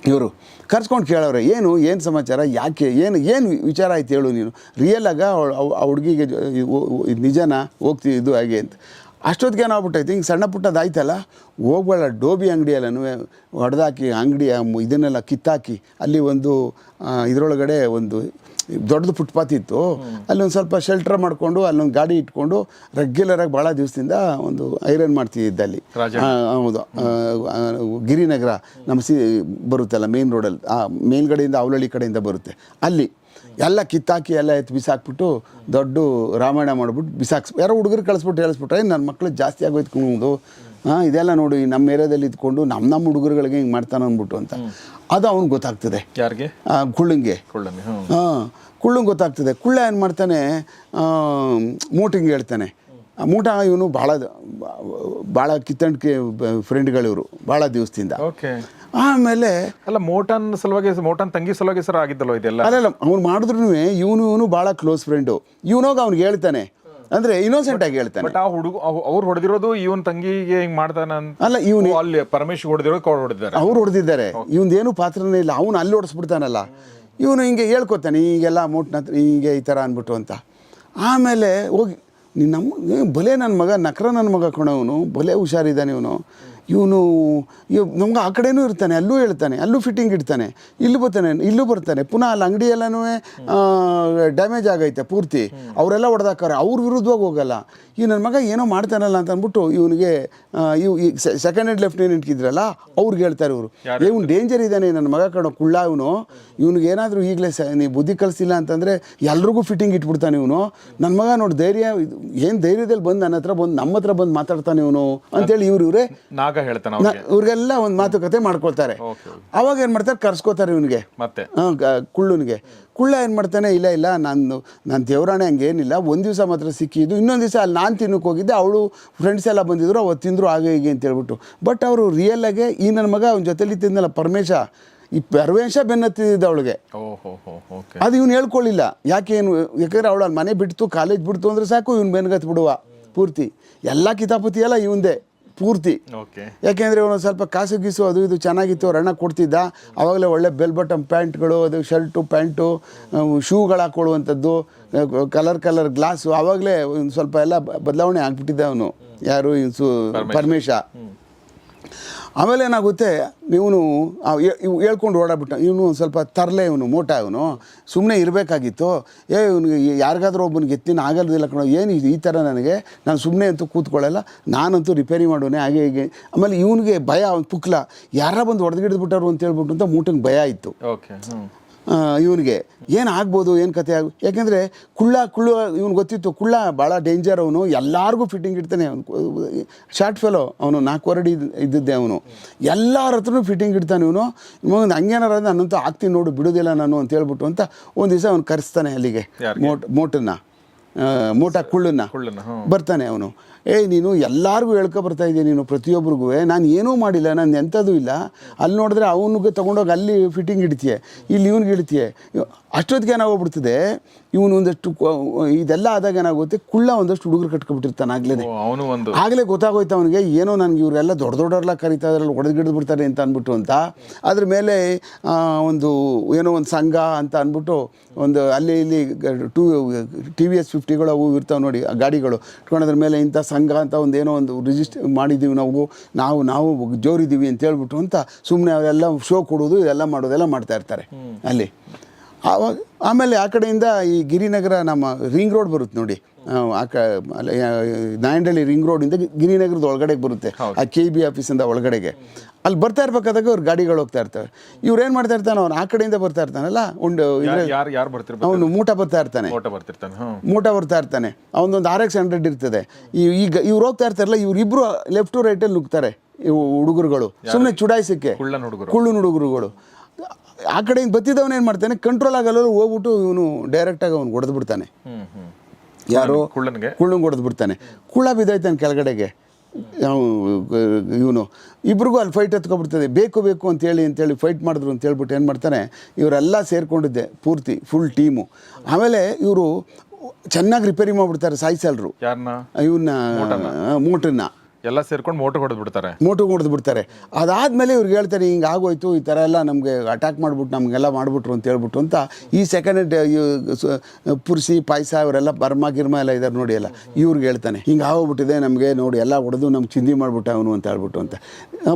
ಇವರು ಕರ್ಸ್ಕೊಂಡು ಕೇಳವ್ರೆ, ಏನು ಏನು ಸಮಾಚಾರ, ಯಾಕೆ, ಏನು ಏನು ವಿಚಾರ ಆಯ್ತು ಹೇಳು ನೀನು. ರಿಯಲಾಗ ಆ ಹುಡುಗಿಗೆ ನಿಜನ, ಹೋಗ್ತಿ, ಇದು ಹಾಗೆ ಅಂತ. ಅಷ್ಟೊತ್ತಿಗೆ ಏನಾಗ್ಬಿಟ್ಟೈತೆ, ಹಿಂಗೆ ಸಣ್ಣ ಪುಟ್ಟದ್ದು ಆಯ್ತಲ್ಲ, ಹೋಗ್ಬೇಡ, ಡೋಬಿ ಅಂಗಡಿಯಲ್ಲೂ ಹೊಡೆದಾಕಿ ಅಂಗಡಿಯ ಇದನ್ನೆಲ್ಲ ಕಿತ್ತಾಕಿ, ಅಲ್ಲಿ ಒಂದು ಇದರೊಳಗಡೆ ಒಂದು ದೊಡ್ಡದು ಫುಟ್ಪಾತ್ ಇತ್ತು. ಅಲ್ಲೊಂದು ಸ್ವಲ್ಪ ಶೆಲ್ಟರ್ ಮಾಡಿಕೊಂಡು ಅಲ್ಲೊಂದು ಗಾಡಿ ಇಟ್ಕೊಂಡು ರೆಗ್ಯುಲರಾಗಿ ಭಾಳ ದಿವಸದಿಂದ ಒಂದು ಐರನ್ ಮಾಡ್ತಿದ್ದ ಅಲ್ಲಿ ಹೌದು. ಗಿರಿನಗರ ನಮ್ಮ ಸಿ ಬರುತ್ತಲ್ಲ ಮೇನ್ ರೋಡಲ್ಲಿ ಆ ಮೇಲ್ಗಡೆಯಿಂದ ಅವಲಳ್ಳಿ ಕಡೆಯಿಂದ ಬರುತ್ತೆ. ಅಲ್ಲಿ ಎಲ್ಲ ಕಿತ್ತಾಕಿ ಎಲ್ಲ ಎತ್ತು ಬಿಸಾಕ್ಬಿಟ್ಟು ದೊಡ್ಡ ರಾಮಾಯಣ ಮಾಡ್ಬಿಟ್ಟು ಬಿಸಾಕ್ಸ್ ಯಾರೋ ಹುಡುಗರು ಕಳಿಸ್ಬಿಟ್ಟು ಹೇಳಿಸ್ಬಿಟ್ರೆ ನನ್ನ ಮಕ್ಳು ಜಾಸ್ತಿ ಆಗೋಯ್ತು ಕುಣೋದು ಹಾಂ ಇದೆಲ್ಲ ನೋಡಿ ನಮ್ಮ ಏರಿಯಾದಲ್ಲಿ ಇದ್ಕೊಂಡು ನಮ್ಮ ನಮ್ಮ ಹುಡುಗರುಗಳಿಗೆ ಹಿಂಗೆ ಮಾಡ್ತಾನೆ ಅಂದ್ಬಿಟ್ಟು ಅಂತ. ಅದು ಅವ್ನಿಗೆ ಗೊತ್ತಾಗ್ತದೆ. ಯಾರಿಗೆ? ಕುಳ್ಳಂಗೆ. ಹಾಂ ಕುಳ್ಳಂಗೆ ಗೊತ್ತಾಗ್ತದೆ. ಕುಳ್ಳ ಏನು ಮಾಡ್ತಾನೆ ಮೂಟಿಂಗ್ ಹೇಳ್ತಾನೆ. ಮೂಟ ಇವನು ಭಾಳ ಭಾಳ ಕಿತ್ತಂಡ್ಕೆ ಫ್ರೆಂಡ್ಗಳಿವರು ಭಾಳ ದಿವಸದಿಂದ. ಓಕೆ. ಆಮೇಲೆ ಅಲ್ಲ ಮೋಟನ್ ಸಲುವಾಗಿ ಮೋಟನ್ ತಂಗಿ ಸಲುವಾಗಿ ಸರ್ ಆಗಿದ್ದಲ್ಲ ಇದೆಲ್ಲ? ಅಲ್ಲ ಅವ್ನು ಮಾಡಿದ್ರು ಇವನು ಇವನು ಭಾಳ ಕ್ಲೋಸ್ ಫ್ರೆಂಡು ಇವನೋಗ ಅವ್ನಿಗೆ ಹೇಳ್ತಾನೆ ಅಂದರೆ ಇನ್ನೋಸೆಂಟ್ ಆಗಿ ಹೇಳ್ತಾನೆ. ಬಟ್ ಆ ಹುಡುಗ ಅವ್ರು ಹೊಡೆದಿರೋದು ಇವನ್ ತಂಗಿಗೆ ಹಿಂಗ್ ಮಾಡ್ತಾನ ಅಂತ. ಅಲ್ಲ ಇವನು ಅಲ್ಲಿ ಪರಮೇಶ್ ಹೊಡೆದಿರೋದು ಅವ್ರು ಹೊಡೆದಿದ್ದಾರೆ. ಅವ್ರು ಹೊಡೆದಿದ್ದಾರೆ. ಇವಂದೇನು ಪಾತ್ರನೇ ಇಲ್ಲ. ಅವನು ಅಲ್ಲಿ ಹೊಡೆಸ್ಬಿಡ್ತಾನಲ್ಲ ಇವನು ಹಿಂಗೆ ಹೇಳ್ಕೊತಾನೆ ಹೀಗೆಲ್ಲ ಮೂಟ್ನ ಹೀಗೆ ಹಿಂಗೆ ಈ ಥರ ಅಂದ್ಬಿಟ್ಟು ಅಂತ. ಆಮೇಲೆ ಹೋಗಿ ನಿನ್ನ ನಮ್ಮ ಭಲೆ ನನ್ನ ಮಗ ನಕ್ರ ನನ್ನ ಮಗ ಕಣವನು. ಭಲೆ ಹುಷಾರಿದ್ದಾನೆ ಇವನು. ಇವನು, ಇವ್ ನಮ್ಗೆ ಆ ಕಡೆನೂ ಇರ್ತಾನೆ, ಅಲ್ಲೂ ಹೇಳ್ತಾನೆ, ಅಲ್ಲೂ ಫಿಟ್ಟಿಂಗ್ ಇಡ್ತಾನೆ, ಇಲ್ಲೂ ಬರ್ತಾನೆ ಇಲ್ಲೂ ಬರ್ತಾನೆ. ಪುನಃ ಅಲ್ಲಿ ಅಂಗಡಿ ಎಲ್ಲನೂ ಡ್ಯಾಮೇಜ್ ಆಗೈತೆ ಪೂರ್ತಿ. ಅವರೆಲ್ಲ ಹೊಡೆದಾಕಾರೆ ಅವ್ರ ವಿರುದ್ಧವಾಗಿ ಹೋಗಲ್ಲ. ಈ ನನ್ನ ಮಗ ಏನೋ ಮಾಡ್ತಾನಲ್ಲ ಅಂತ ಅಂದ್ಬಿಟ್ಟು ಇವನಿಗೆ ಇವ್ ಸೆಕೆಂಡ್ ಹ್ಯಾಂಡ್ ಲೆಫ್ಟಿನೆಂಟ್ ಇದ್ರಲ್ಲ ಅವ್ರಿಗೆ ಹೇಳ್ತಾರೆ ಇವರು ಇವ್ನು ಡೇಂಜರ್ ಇದ್ದಾನೆ ನನ್ನ ಮಗ ಕಣೋ ಕುಳ್ಳ ಇವನು. ಇವ್ನಿಗೆ ಏನಾದರೂ ಈಗಲೇ ಸ ನೀವು ಬುದ್ಧಿ ಕಲಿಸಿಲ್ಲ ಅಂತಂದರೆ ಎಲ್ರಿಗೂ ಫಿಟ್ಟಿಂಗ್ ಇಟ್ಬಿಡ್ತಾನೆ ಇವನು. ನನ್ನ ಮಗ ನೋಡಿ ಧೈರ್ಯ ಏನು ಧೈರ್ಯದಲ್ಲಿ ಬಂದು ನನ್ನ ಹತ್ರ ಬಂದು ನಮ್ಮ ಹತ್ರ ಬಂದು ಮಾತಾಡ್ತಾನೆ ಇವನು ಅಂತೇಳಿ ಇವ್ರು ಇವರೇ. ನಾಗ ಹೇಳ್ತಾನೆ ಇವ್ರಿಗೆಲ್ಲ ಒಂದು ಮಾತುಕತೆ ಮಾಡ್ಕೊಳ್ತಾರೆ. ಅವಾಗ ಏನು ಮಾಡ್ತಾರೆ? ಕರ್ಸ್ಕೋತಾರೆ ಇವನಿಗೆ. ಮತ್ತೆ? ಕುಳ್ಳುನಿಗೆ. ಕುಳ್ಳ ಏನು ಮಾಡ್ತಾನೆ ಇಲ್ಲ ಇಲ್ಲ ನಾನು ನಾನು ದೇವರಾಣೆ ಹಂಗೇನಿಲ್ಲ ಒಂದು ದಿವಸ ಮಾತ್ರ ಸಿಕ್ಕಿದ್ದು ಇನ್ನೊಂದು ದಿವಸ ಅಲ್ಲಿ ನಾನು ತಿನ್ನಕ್ಕೆ ಹೋಗಿದ್ದೆ ಅವಳು ಫ್ರೆಂಡ್ಸ್ ಎಲ್ಲ ಬಂದಿದ್ರು ಅವತ್ತು ತಿಂದರು ಹಾಗೆ ಹೀಗೆ ಅಂತ ಹೇಳ್ಬಿಟ್ಟು. ಬಟ್ ಅವರು ರಿಯಲಾಗೆ ಈ ನನ್ನ ಮಗ ಅವನ ಜೊತೆಲಿ ತಿಂದಲ್ಲ ಪರಮೇಶ ಈ ಪರಮೇಶ ಬೆನ್ನತ್ತಿದ್ದ ಅವಳಿಗೆ. ಅದು ಇವ್ನು ಹೇಳ್ಕೊಳ್ಳಿಲ್ಲ ಯಾಕೆ ಏನು ಯಾಕಂದರೆ ಅವಳು ಮನೆ ಬಿಡ್ತು ಕಾಲೇಜ್ ಬಿಡ್ತು ಅಂದರೆ ಸಾಕು ಇವ್ನು ಬೆನ್ಗತ್ ಬಿಡುವ ಪೂರ್ತಿ. ಎಲ್ಲ ಕಿತಾಪತಿ ಎಲ್ಲ ಇವಂದೇ ಪೂರ್ತಿ. ಯಾಕೆಂದರೆ ಅವನು ಸ್ವಲ್ಪ ಕಾಸು ಗೀಸು ಅದು ಇದು ಚೆನ್ನಾಗಿತ್ತು ರಣ ಅಣ್ಣ ಕೊಡ್ತಿದ್ದ ಆವಾಗಲೇ ಒಳ್ಳೆ ಬೆಲ್ ಬಟನ್ ಪ್ಯಾಂಟ್ಗಳು ಅದು ಶರ್ಟು ಪ್ಯಾಂಟು ಶೂಗಳು ಹಾಕ್ಕೊಳ್ಳುವಂಥದ್ದು ಕಲರ್ ಕಲರ್ ಗ್ಲಾಸು ಆವಾಗಲೇ ಒಂದು ಸ್ವಲ್ಪ ಎಲ್ಲ ಬದಲಾವಣೆ ಆಗಿಬಿಟ್ಟಿದ್ದೆ ಅವನು. ಯಾರು ಪರಮೇಶ ಆಮೇಲೆ ಏನಾಗುತ್ತೆ, ಇವನು ಹೇಳ್ಕೊಂಡು ಓಡಾಡ್ಬಿಟ್ಟ, ಇವನು ಒಂದು ಸ್ವಲ್ಪ ತರಲೆ ಇವನು, ಮೋಟ ಇವನು ಸುಮ್ಮನೆ ಇರಬೇಕಾಗಿತ್ತು, ಏ, ಇವನಿಗೆ ಯಾರಿಗಾದ್ರೂ ಒಬ್ಬನಿಗೆ ಎತ್ತಿನ ಆಗಲ್ದಿಲ್ಲ ಕಣೋ, ಏನು ಈ ಥರ ನನಗೆ, ನಾನು ಸುಮ್ಮನೆ ಅಂತೂ ಕೂತ್ಕೊಳ್ಳಲ್ಲ, ನಾನಂತೂ ರಿಪೇರಿ ಮಾಡೋನೆ, ಹಾಗೆ ಹೀಗೆ, ಆಮೇಲೆ ಇವನಿಗೆ ಭಯ, ಅವ್ನು ಪುಕ್ಲ ಯಾರ ಬಂದು ಹೊಡೆದ್ಗಿಡ್ಬಿಟ್ಟರು ಅಂತ ಹೇಳ್ಬಿಟ್ಟು ಅಂತ ಮೂಟಂಗೆ ಭಯ ಇತ್ತು ಓಕೆ ಇವನಿಗೆ. ಏನು ಆಗ್ಬೋದು ಏನು ಕತೆ ಆಗ ಯಾಕೆಂದರೆ ಕುಳ್ಳ ಕುಳ್ಳು ಇವನು ಗೊತ್ತಿತ್ತು ಕುಳ್ಳ ಭಾಳ ಡೇಂಜರ್ ಅವನು. ಎಲ್ಲರಿಗೂ ಫಿಟ್ಟಿಂಗ್ ಇಡ್ತಾನೆ ಅವನು. ಶಾರ್ಟ್ ಫೆಲೋ ಅವನು ನಾಲ್ಕು ವರಡಿ ಇದ್ದ- ಇದ್ದಿದ್ದೆ ಅವನು. ಎಲ್ಲರ ಹತ್ರನೂ ಫಿಟ್ಟಿಂಗ್ ಇಡ್ತಾನೆ ಇವನು. ಇವಾಗ ಹಂಗೇನಾರ ನನ್ನಂತೂ ಆಗ್ತೀನಿ ನೋಡು ಬಿಡೋದಿಲ್ಲ ನಾನು ಅಂತ ಹೇಳ್ಬಿಟ್ಟು ಅಂತ ಒಂದು ದಿವಸ ಅವ್ನು ಕರೆಸ್ತಾನೆ ಅಲ್ಲಿಗೆ? ಮೋಟ್ ಮೋಟನ್ನ. ಮೋಟ ಕುಳ್ಳನ್ನ. ಬರ್ತಾನೆ ಅವನು. ಏಯ್ ನೀನು ಎಲ್ಲರಿಗೂ ಹೇಳ್ಕೊ ಬರ್ತಾ ಇದೆಯಾ ನೀನು ಪ್ರತಿಯೊಬ್ಬರಿಗೂ ನಾನು ಏನೂ ಮಾಡಿಲ್ಲ ನಾನು ಎಂಥದ್ದು ಇಲ್ಲ. ಅಲ್ಲಿ ನೋಡಿದ್ರೆ ಅವನಿಗೆ ತೊಗೊಂಡೋಗಿ ಅಲ್ಲಿ ಫಿಟ್ಟಿಂಗ್ ಇಡ್ತೀಯ ಇಲ್ಲಿ ಇವ್ನಿಗೆ ಇಡ್ತೀಯ. ಅಷ್ಟೊತ್ತಿಗೆ ಏನಾಗೋಗ್ಬಿಡ್ತದೆ ಇವನು ಒಂದಷ್ಟು ಇದೆಲ್ಲ ಆದಾಗ ಏನಾಗುತ್ತೆ ಕುಳ್ಳ ಒಂದಷ್ಟು ಹುಡುಗರು ಕಟ್ಕೊಬಿಟ್ಟಿರ್ತಾನೆ ಆಗ್ಲೇ ಅವನು ಒಂದು. ಆಗಲೇ ಗೊತ್ತಾಗೋಯ್ತು ಅವನಿಗೆ ಏನೋ ನನಗೆ ಇವರೆಲ್ಲ ದೊಡ್ಡ ದೊಡ್ಡವ್ರೆಲ್ಲ ಕರೀತಾ ಇದ್ರಲ್ಲಿ ಹೊಡೆದು ಬಿಡ್ತಾರೆ ಅಂತ ಅಂದ್ಬಿಟ್ಟು ಅಂತ. ಅದ್ರ ಮೇಲೆ ಒಂದು ಏನೋ ಒಂದು ಸಂಘ ಅಂತ ಅಂದ್ಬಿಟ್ಟು ಒಂದು ಅಲ್ಲಿ ಇಲ್ಲಿ ಟೂ ಟಿ ವಿ ಎಸ್ ಫಿಫ್ಟಿಗಳು ಅವು ಇರ್ತಾವೆ ನೋಡಿ ಆ ಗಾಡಿಗಳು. ಇಟ್ಕೊಂಡದ್ರ ಮೇಲೆ ಇಂಥ ಸಂಘ ಅಂತ ಒಂದು ಏನೋ ಒಂದು ರಿಜಿಸ್ಟರ್ ಮಾಡಿದ್ದೀವಿ ನಾವು ನಾವು ನಾವು ಜೋರಿದ್ದೀವಿ ಅಂತ ಹೇಳ್ಬಿಟ್ಟು ಅಂತ ಸುಮ್ಮನೆ ಅವೆಲ್ಲ ಶೋ ಕೊಡೋದು ಇದೆಲ್ಲ ಮಾಡೋದೆಲ್ಲ ಮಾಡ್ತಾ ಇರ್ತಾರೆ ಅಲ್ಲಿ. ಆವಾಗ ಆಮೇಲೆ ಆ ಕಡೆಯಿಂದ ಈ ಗಿರಿನಗರ ನಮ್ಮ ರಿಂಗ್ ರೋಡ್ ಬರುತ್ತೆ ನೋಡಿ. ಆ, ಕ ನಾಯಂಡಳ್ಳಿ ರಿಂಗ್ ರೋಡಿಂದ ಗಿರಿ ಗಿರಿನಗರದ ಒಳಗಡೆಗೆ ಬರುತ್ತೆ. ಆ ಕೆ ಬಿ ಆಫೀಸಿಂದ ಒಳಗಡೆಗೆ. ಅಲ್ಲಿ ಬರ್ತಾ ಇರ್ಬೇಕಾದಾಗ ಅವ್ರು ಗಾಡಿಗಳು ಹೋಗ್ತಾ ಇರ್ತವೆ ಇವ್ರು ಏನು ಮಾಡ್ತಾ ಇರ್ತಾನೆ ಅವ್ನು ಆ ಕಡೆಯಿಂದ ಬರ್ತಾ ಇರ್ತಾನಲ್ಲ ಒಂದು ಅವನು ಮೂಟ ಬರ್ತಾ ಇರ್ತಾನೆ. ಮೂಟ ಬರ್ತಾ ಇರ್ತಾನೆ. ಅವನೊಂದು ಆರ್ ಎಕ್ಸ್ ಹಂಡ್ರೆಡ್ ಇರ್ತದೆ. ಈ- ಈಗ ಇವ್ರು ಹೋಗ್ತಾ ಇರ್ತಾರಲ್ಲ ಇವ್ರಿಬ್ರು ಲೆಫ್ಟ್ ಟು ರೈಟಲ್ಲಿ ನುಗ್ತಾರೆ ಇವು ಹುಡುಗರುಗಳು. ಸುಮ್ಮನೆ ಚುಡಾಯಿಸಕ್ಕೆ. ಕುಳ್ಳು ಹುಡುಗರುಗಳು. ಆ ಕಡೆಯಿಂದ ಬತ್ತಿದವನು ಏನು ಮಾಡ್ತಾನೆ? ಕಂಟ್ರೋಲ್ ಆಗಲ್ಲ ಹೋಗ್ಬಿಟ್ಟು ಇವನು ಡೈರೆಕ್ಟಾಗಿ ಅವ್ನು ಹೊಡೆದು ಬಿಡ್ತಾನೆ ಹ್ಮ್ ಹ್ಮ್. ಯಾರು ಕುಳ್ಳನ್ಗೆ? ಕುಳ್ಳಂಗೆ ಹೊಡೆದು ಬಿಡ್ತಾನೆ. ಕುಳ್ಳ ಬಿದ್ದೈತಾನೆ ಕೆಳಗಡೆಗೆ. ಇವನು. ಇಬ್ರಿಗೂ ಅಲ್ಲಿ ಫೈಟ್ ಎತ್ಕೊಬಿಡ್ತದೆ. ಬೇಕು ಬೇಕು ಅಂತೇಳಿ ಅಂತೇಳಿ ಫೈಟ್ ಮಾಡಿದ್ರು ಅಂತ ಹೇಳ್ಬಿಟ್ಟು ಏನು ಮಾಡ್ತಾನೆ? ಇವರೆಲ್ಲ ಸೇರಿಕೊಂಡಿದ್ದೆ ಪೂರ್ತಿ ಫುಲ್ ಟೀಮು ಆಮೇಲೆ ಇವರು ಚೆನ್ನಾಗಿ ರಿಪೇರಿ ಮಾಡಿಬಿಡ್ತಾರೆ ಸಾಯಿಸಲ್ರು. ಇವನ್ನ ಮೋಟ್ರನ್ನ ಎಲ್ಲ ಸೇರ್ಕೊಂಡು ಮೋಟರ್ ಹೊಡೆದ್ ಬಿಡ್ತಾರೆ. ಮೋಟು ಹೊಡೆದು ಬಿಡ್ತಾರೆ. ಅದಾದಮೇಲೆ ಇವ್ರಿಗೆ ಹೇಳ್ತಾರೆ ಹಿಂಗೆ ಆಗೋಯ್ತು ಈ ಥರ ಎಲ್ಲ ನಮಗೆ ಅಟ್ಯಾಕ್ ಮಾಡಿಬಿಟ್ಟು ನಮಗೆಲ್ಲ ಮಾಡಿಬಿಟ್ರು ಅಂತ ಹೇಳ್ಬಿಟ್ಟು ಅಂತ ಈ ಸೆಕೆಂಡ್ ಪುರ್ಸಿ ಪಾಯಸ ಇವರೆಲ್ಲ ಬರ್ಮ ಗಿರ್ಮ ಎಲ್ಲ ಇದ್ದಾರೆ ನೋಡಿ ಎಲ್ಲ. ಇವ್ರಿಗೆ ಹೇಳ್ತಾನೆ ಹಿಂಗೆ ಆಗೋಗ್ಬಿಟ್ಟಿದೆ ನಮಗೆ ನೋಡಿ ಎಲ್ಲ ಹೊಡೆದು ನಮ್ಗೆ ಚಿಂದಿ ಮಾಡಿಬಿಟ್ಟ ಅವನು ಅಂತ ಹೇಳ್ಬಿಟ್ಟು ಅಂತ.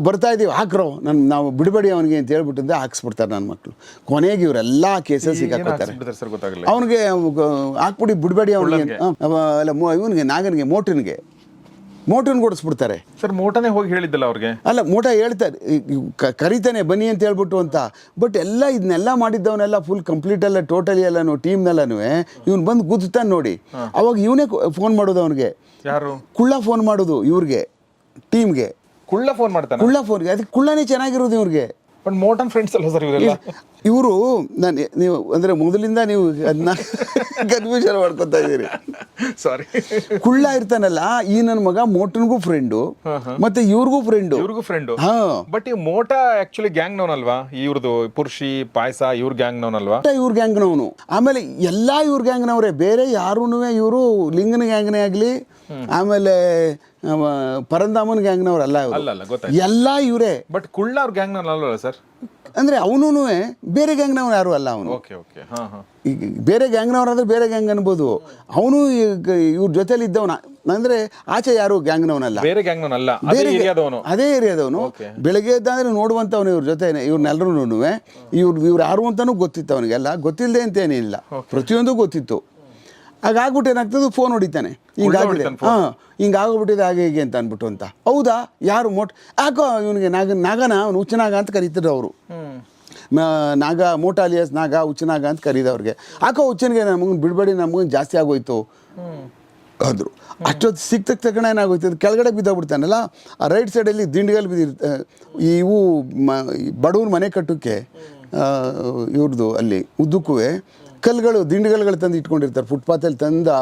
ಬರ್ತಾ ಇದ್ದೀವಿ ಹಾಕ್ರೋ ನನ್ನ ನಾವು ಬಿಡಬೇಡಿ ಅವನಿಗೆ ಅಂತ ಹೇಳ್ಬಿಟ್ಟಿದ್ದೆ ಹಾಕ್ಸ್ಬಿಡ್ತಾರೆ ನನ್ನ ಮಕ್ಕಳು ಕೊನೆಗೆ ಇವರೆಲ್ಲ ಕೇಸಸ್ ಈಗ ಗೊತ್ತಾಗಲ್ಲ ಅವನಿಗೆ ಹಾಕ್ಬಿಡಿ ಬಿಡಬೇಡಿ ಅವನಿಗೆ ಅಲ್ಲ ಇವನಿಗೆ ನಾಗನಿಗೆ ಮೋಟನ್ಗೆ ಮೋಟನ್ ಕೊಡಿಸ್ಬಿಡ್ತಾರೆ. ಸರ್ ಮೋಟನೇ ಹೋಗಿ ಹೇಳಿದ್ದಲ್ಲ ಅವ್ರಿಗೆ? ಅಲ್ಲ ಮೋಟ ಹೇಳ್ತಾರೆ ಕರಿತಾನೆ ಬನ್ನಿ ಅಂತ ಹೇಳ್ಬಿಟ್ಟು ಅಂತ. ಬಟ್ ಎಲ್ಲ ಇದನ್ನೆಲ್ಲ ಮಾಡಿದ್ದವನ್ನೆಲ್ಲ ಫುಲ್ ಕಂಪ್ಲೀಟ್ ಎಲ್ಲ ಟೋಟಲಿ ಎಲ್ಲನೂ ಟೀಮ್ನೆಲ್ಲನೂ ಇವ್ನು ಬಂದು ಗುದ್ತಾನೆ ನೋಡಿ. ಅವಾಗ ಇವನೇ ಫೋನ್ ಮಾಡೋದು ಅವನಿಗೆ. ಯಾರು? ಕುಳ್ಳ ಫೋನ್ ಮಾಡೋದು ಇವ್ರಿಗೆ ಟೀಮ್ಗೆ ಕುಳ್ಳ ಫೋನ್ ಮಾಡ್ತಾನೆ? ಕುಳ್ಳ ಫೋನ್ಗೆ ಅದಕ್ಕೆ ಕುಳ್ಳನೇ ಚೆನ್ನಾಗಿರೋದು ಇವ್ರಿಗೆ. ಬಟ್ ಮೋಟನ್ ಫ್ರೆಂಡ್ಸ್ ಅಲ್ಲ ಸರ್ ಇವರೆಲ್ಲ? ಇವರು ನಾನು ನೀವು ಅಂದರೆ ಮೊದಲಿಂದ ನೀವು ಅದನ್ನ ಕನ್ಫ್ಯೂಷನ್ ಮಾಡ್ಕೊತಾ ಇದ್ದೀರಿ. ಸಾರಿ ಕುಳ್ಳ ಇರ್ತಾನಲ್ಲ ಈ ನನ್ನ ಮಗ ಮೋಟನ್ಗೂ ಫ್ರೆಂಡು ಮತ್ತೆ ಇವ್ರಿಗೂ ಫ್ರೆಂಡು ಇವ್ರಿಗೂ ಫ್ರೆಂಡು ಹಾ. ಬಟ್ ಈ ಮೋಟಾ ಆಕ್ಚುಲಿ ಗ್ಯಾಂಗ್ ಅಲ್ವಾ? ಇವ್ರದ್ದು ಪುರುಷಿ ಪಾಯಸ ಇವ್ರ ಗ್ಯಾಂಗ್ ನವನಲ್ವಾ ಇವ್ರ ಗ್ಯಾಂಗ್ನವನು ಆಮೇಲೆ ಎಲ್ಲಾ ಇವ್ರ ಗ್ಯಾಂಗ್ನವ್ರೆ ಬೇರೆ ಯಾರೂ ಇವರು ಲಿಂಗನ ಗ್ಯಾಂಗ್ನೇ ಆಗಲಿ ಆಮೇಲೆ ಪರಂದಾಮನ್ ಗ್ಯಾಂಗ್ನವ್ರಲ್ಲ ಎಲ್ಲ ಇವರೇ. ಬಟ್ ಕುಳ್ಳ ಅವ್ರ ಸರ್? ಅಂದ್ರೆ ಅವನು ಬೇರೆ ಗ್ಯಾಂಗ್ನವ್ರು ಯಾರು ಅಲ್ಲ ಅವನು. ಈಗ ಬೇರೆ ಗ್ಯಾಂಗ್ನವ್ರಾದ್ರೆ ಬೇರೆ ಗ್ಯಾಂಗ್ ಅನ್ಬೋದು. ಅವನು ಇವ್ರ ಜೊತೆಲಿ ಇದ್ದವನ ಅಂದ್ರೆ ಆಚೆ ಯಾರು ಗ್ಯಾಂಗ್ನವನಲ್ಲ. ಬೇರೆ ಅದೇ ಏರಿಯಾದವನು. ಅದೇ ಏರಿಯಾದವನು. Okay. ಬೆಳಗ್ಗೆ ಎದ್ದಾದ್ರೆ ನೋಡುವಂಥವನು ಇವ್ರ ಜೊತೆ ಇವ್ರನ್ನೆಲ್ಲರೂ ಇವ್ರು ಇವ್ರು ಯಾರು ಅಂತಾನೂ ಗೊತ್ತಿತ್ತು ಅವನಿಗೆಲ್ಲ ಗೊತ್ತಿಲ್ಲದೆ ಅಂತೇನಿಲ್ಲ ಪ್ರತಿಯೊಂದು ಗೊತ್ತಿತ್ತು. ಹಾಗಾಗ್ಬಿಟ್ಟು ಏನಾಗ್ತದೆ? ಫೋನ್ ಹೊಡಿತಾನೆ. ಹಿಂಗಾಗಿದೆ ಹಾ ಹಿಂಗಾಗ್ಬಿಟ್ಟಿದೆ ಹಾಗೆ ಹೀಗೆ ಅಂತ ಅಂದ್ಬಿಟ್ಟು ಅಂತ ಹೌದಾ? ಯಾರು ಮೋಟ್ ಯಾಕೋ ಇವನಿಗೆ ನಾಗ ನಾಗನ ಅವನು ಹುಚ್ಚನಾಗ ಅಂತ ಕರೀತಿದ್ರು ಅವರು. ನಾಗ ಮೋಟಾಲಿಯಸ್ ನಾಗ ಉಚ್ಚನಾಗ ಅಂತ ಕರೀದವ್ರಿಗೆ ಯಾಕೋ ಹುಚ್ಚನಿಗೆ ನಮಗನ್ ಬಿಡ್ಬೇಡಿ ನಮಗನ್ ಜಾಸ್ತಿ ಆಗೋಯ್ತು. ಅಂದರು. ಅಷ್ಟೊತ್ತು ಸಿಕ್ಕ ತಕ್ಷಣ ಏನಾಗೋಯ್ತು ಅದು ಕೆಳಗಡೆ ಬಿದ್ದೋಗ್ಬಿಡ್ತಾನಲ್ಲ ಆ ರೈಟ್ ಸೈಡಲ್ಲಿ ದಿಂಡಿಗಲ್ಲಿ ಬಿದ್ದಿರ್ತ ಇವು ಮ ಬಡವ್ರ ಮನೆ ಕಟ್ಟೋಕ್ಕೆ ಇವ್ರದ್ದು ಅಲ್ಲಿ ಉದ್ದಕ್ಕೂ ಕಲ್ಗಳು ದಿಂಡುಗಲ್ಗಳು ತಂದು ಇಟ್ಕೊಂಡಿರ್ತಾರೆ. ಫುಟ್ಪಾತಲ್ಲಿ ತಂದು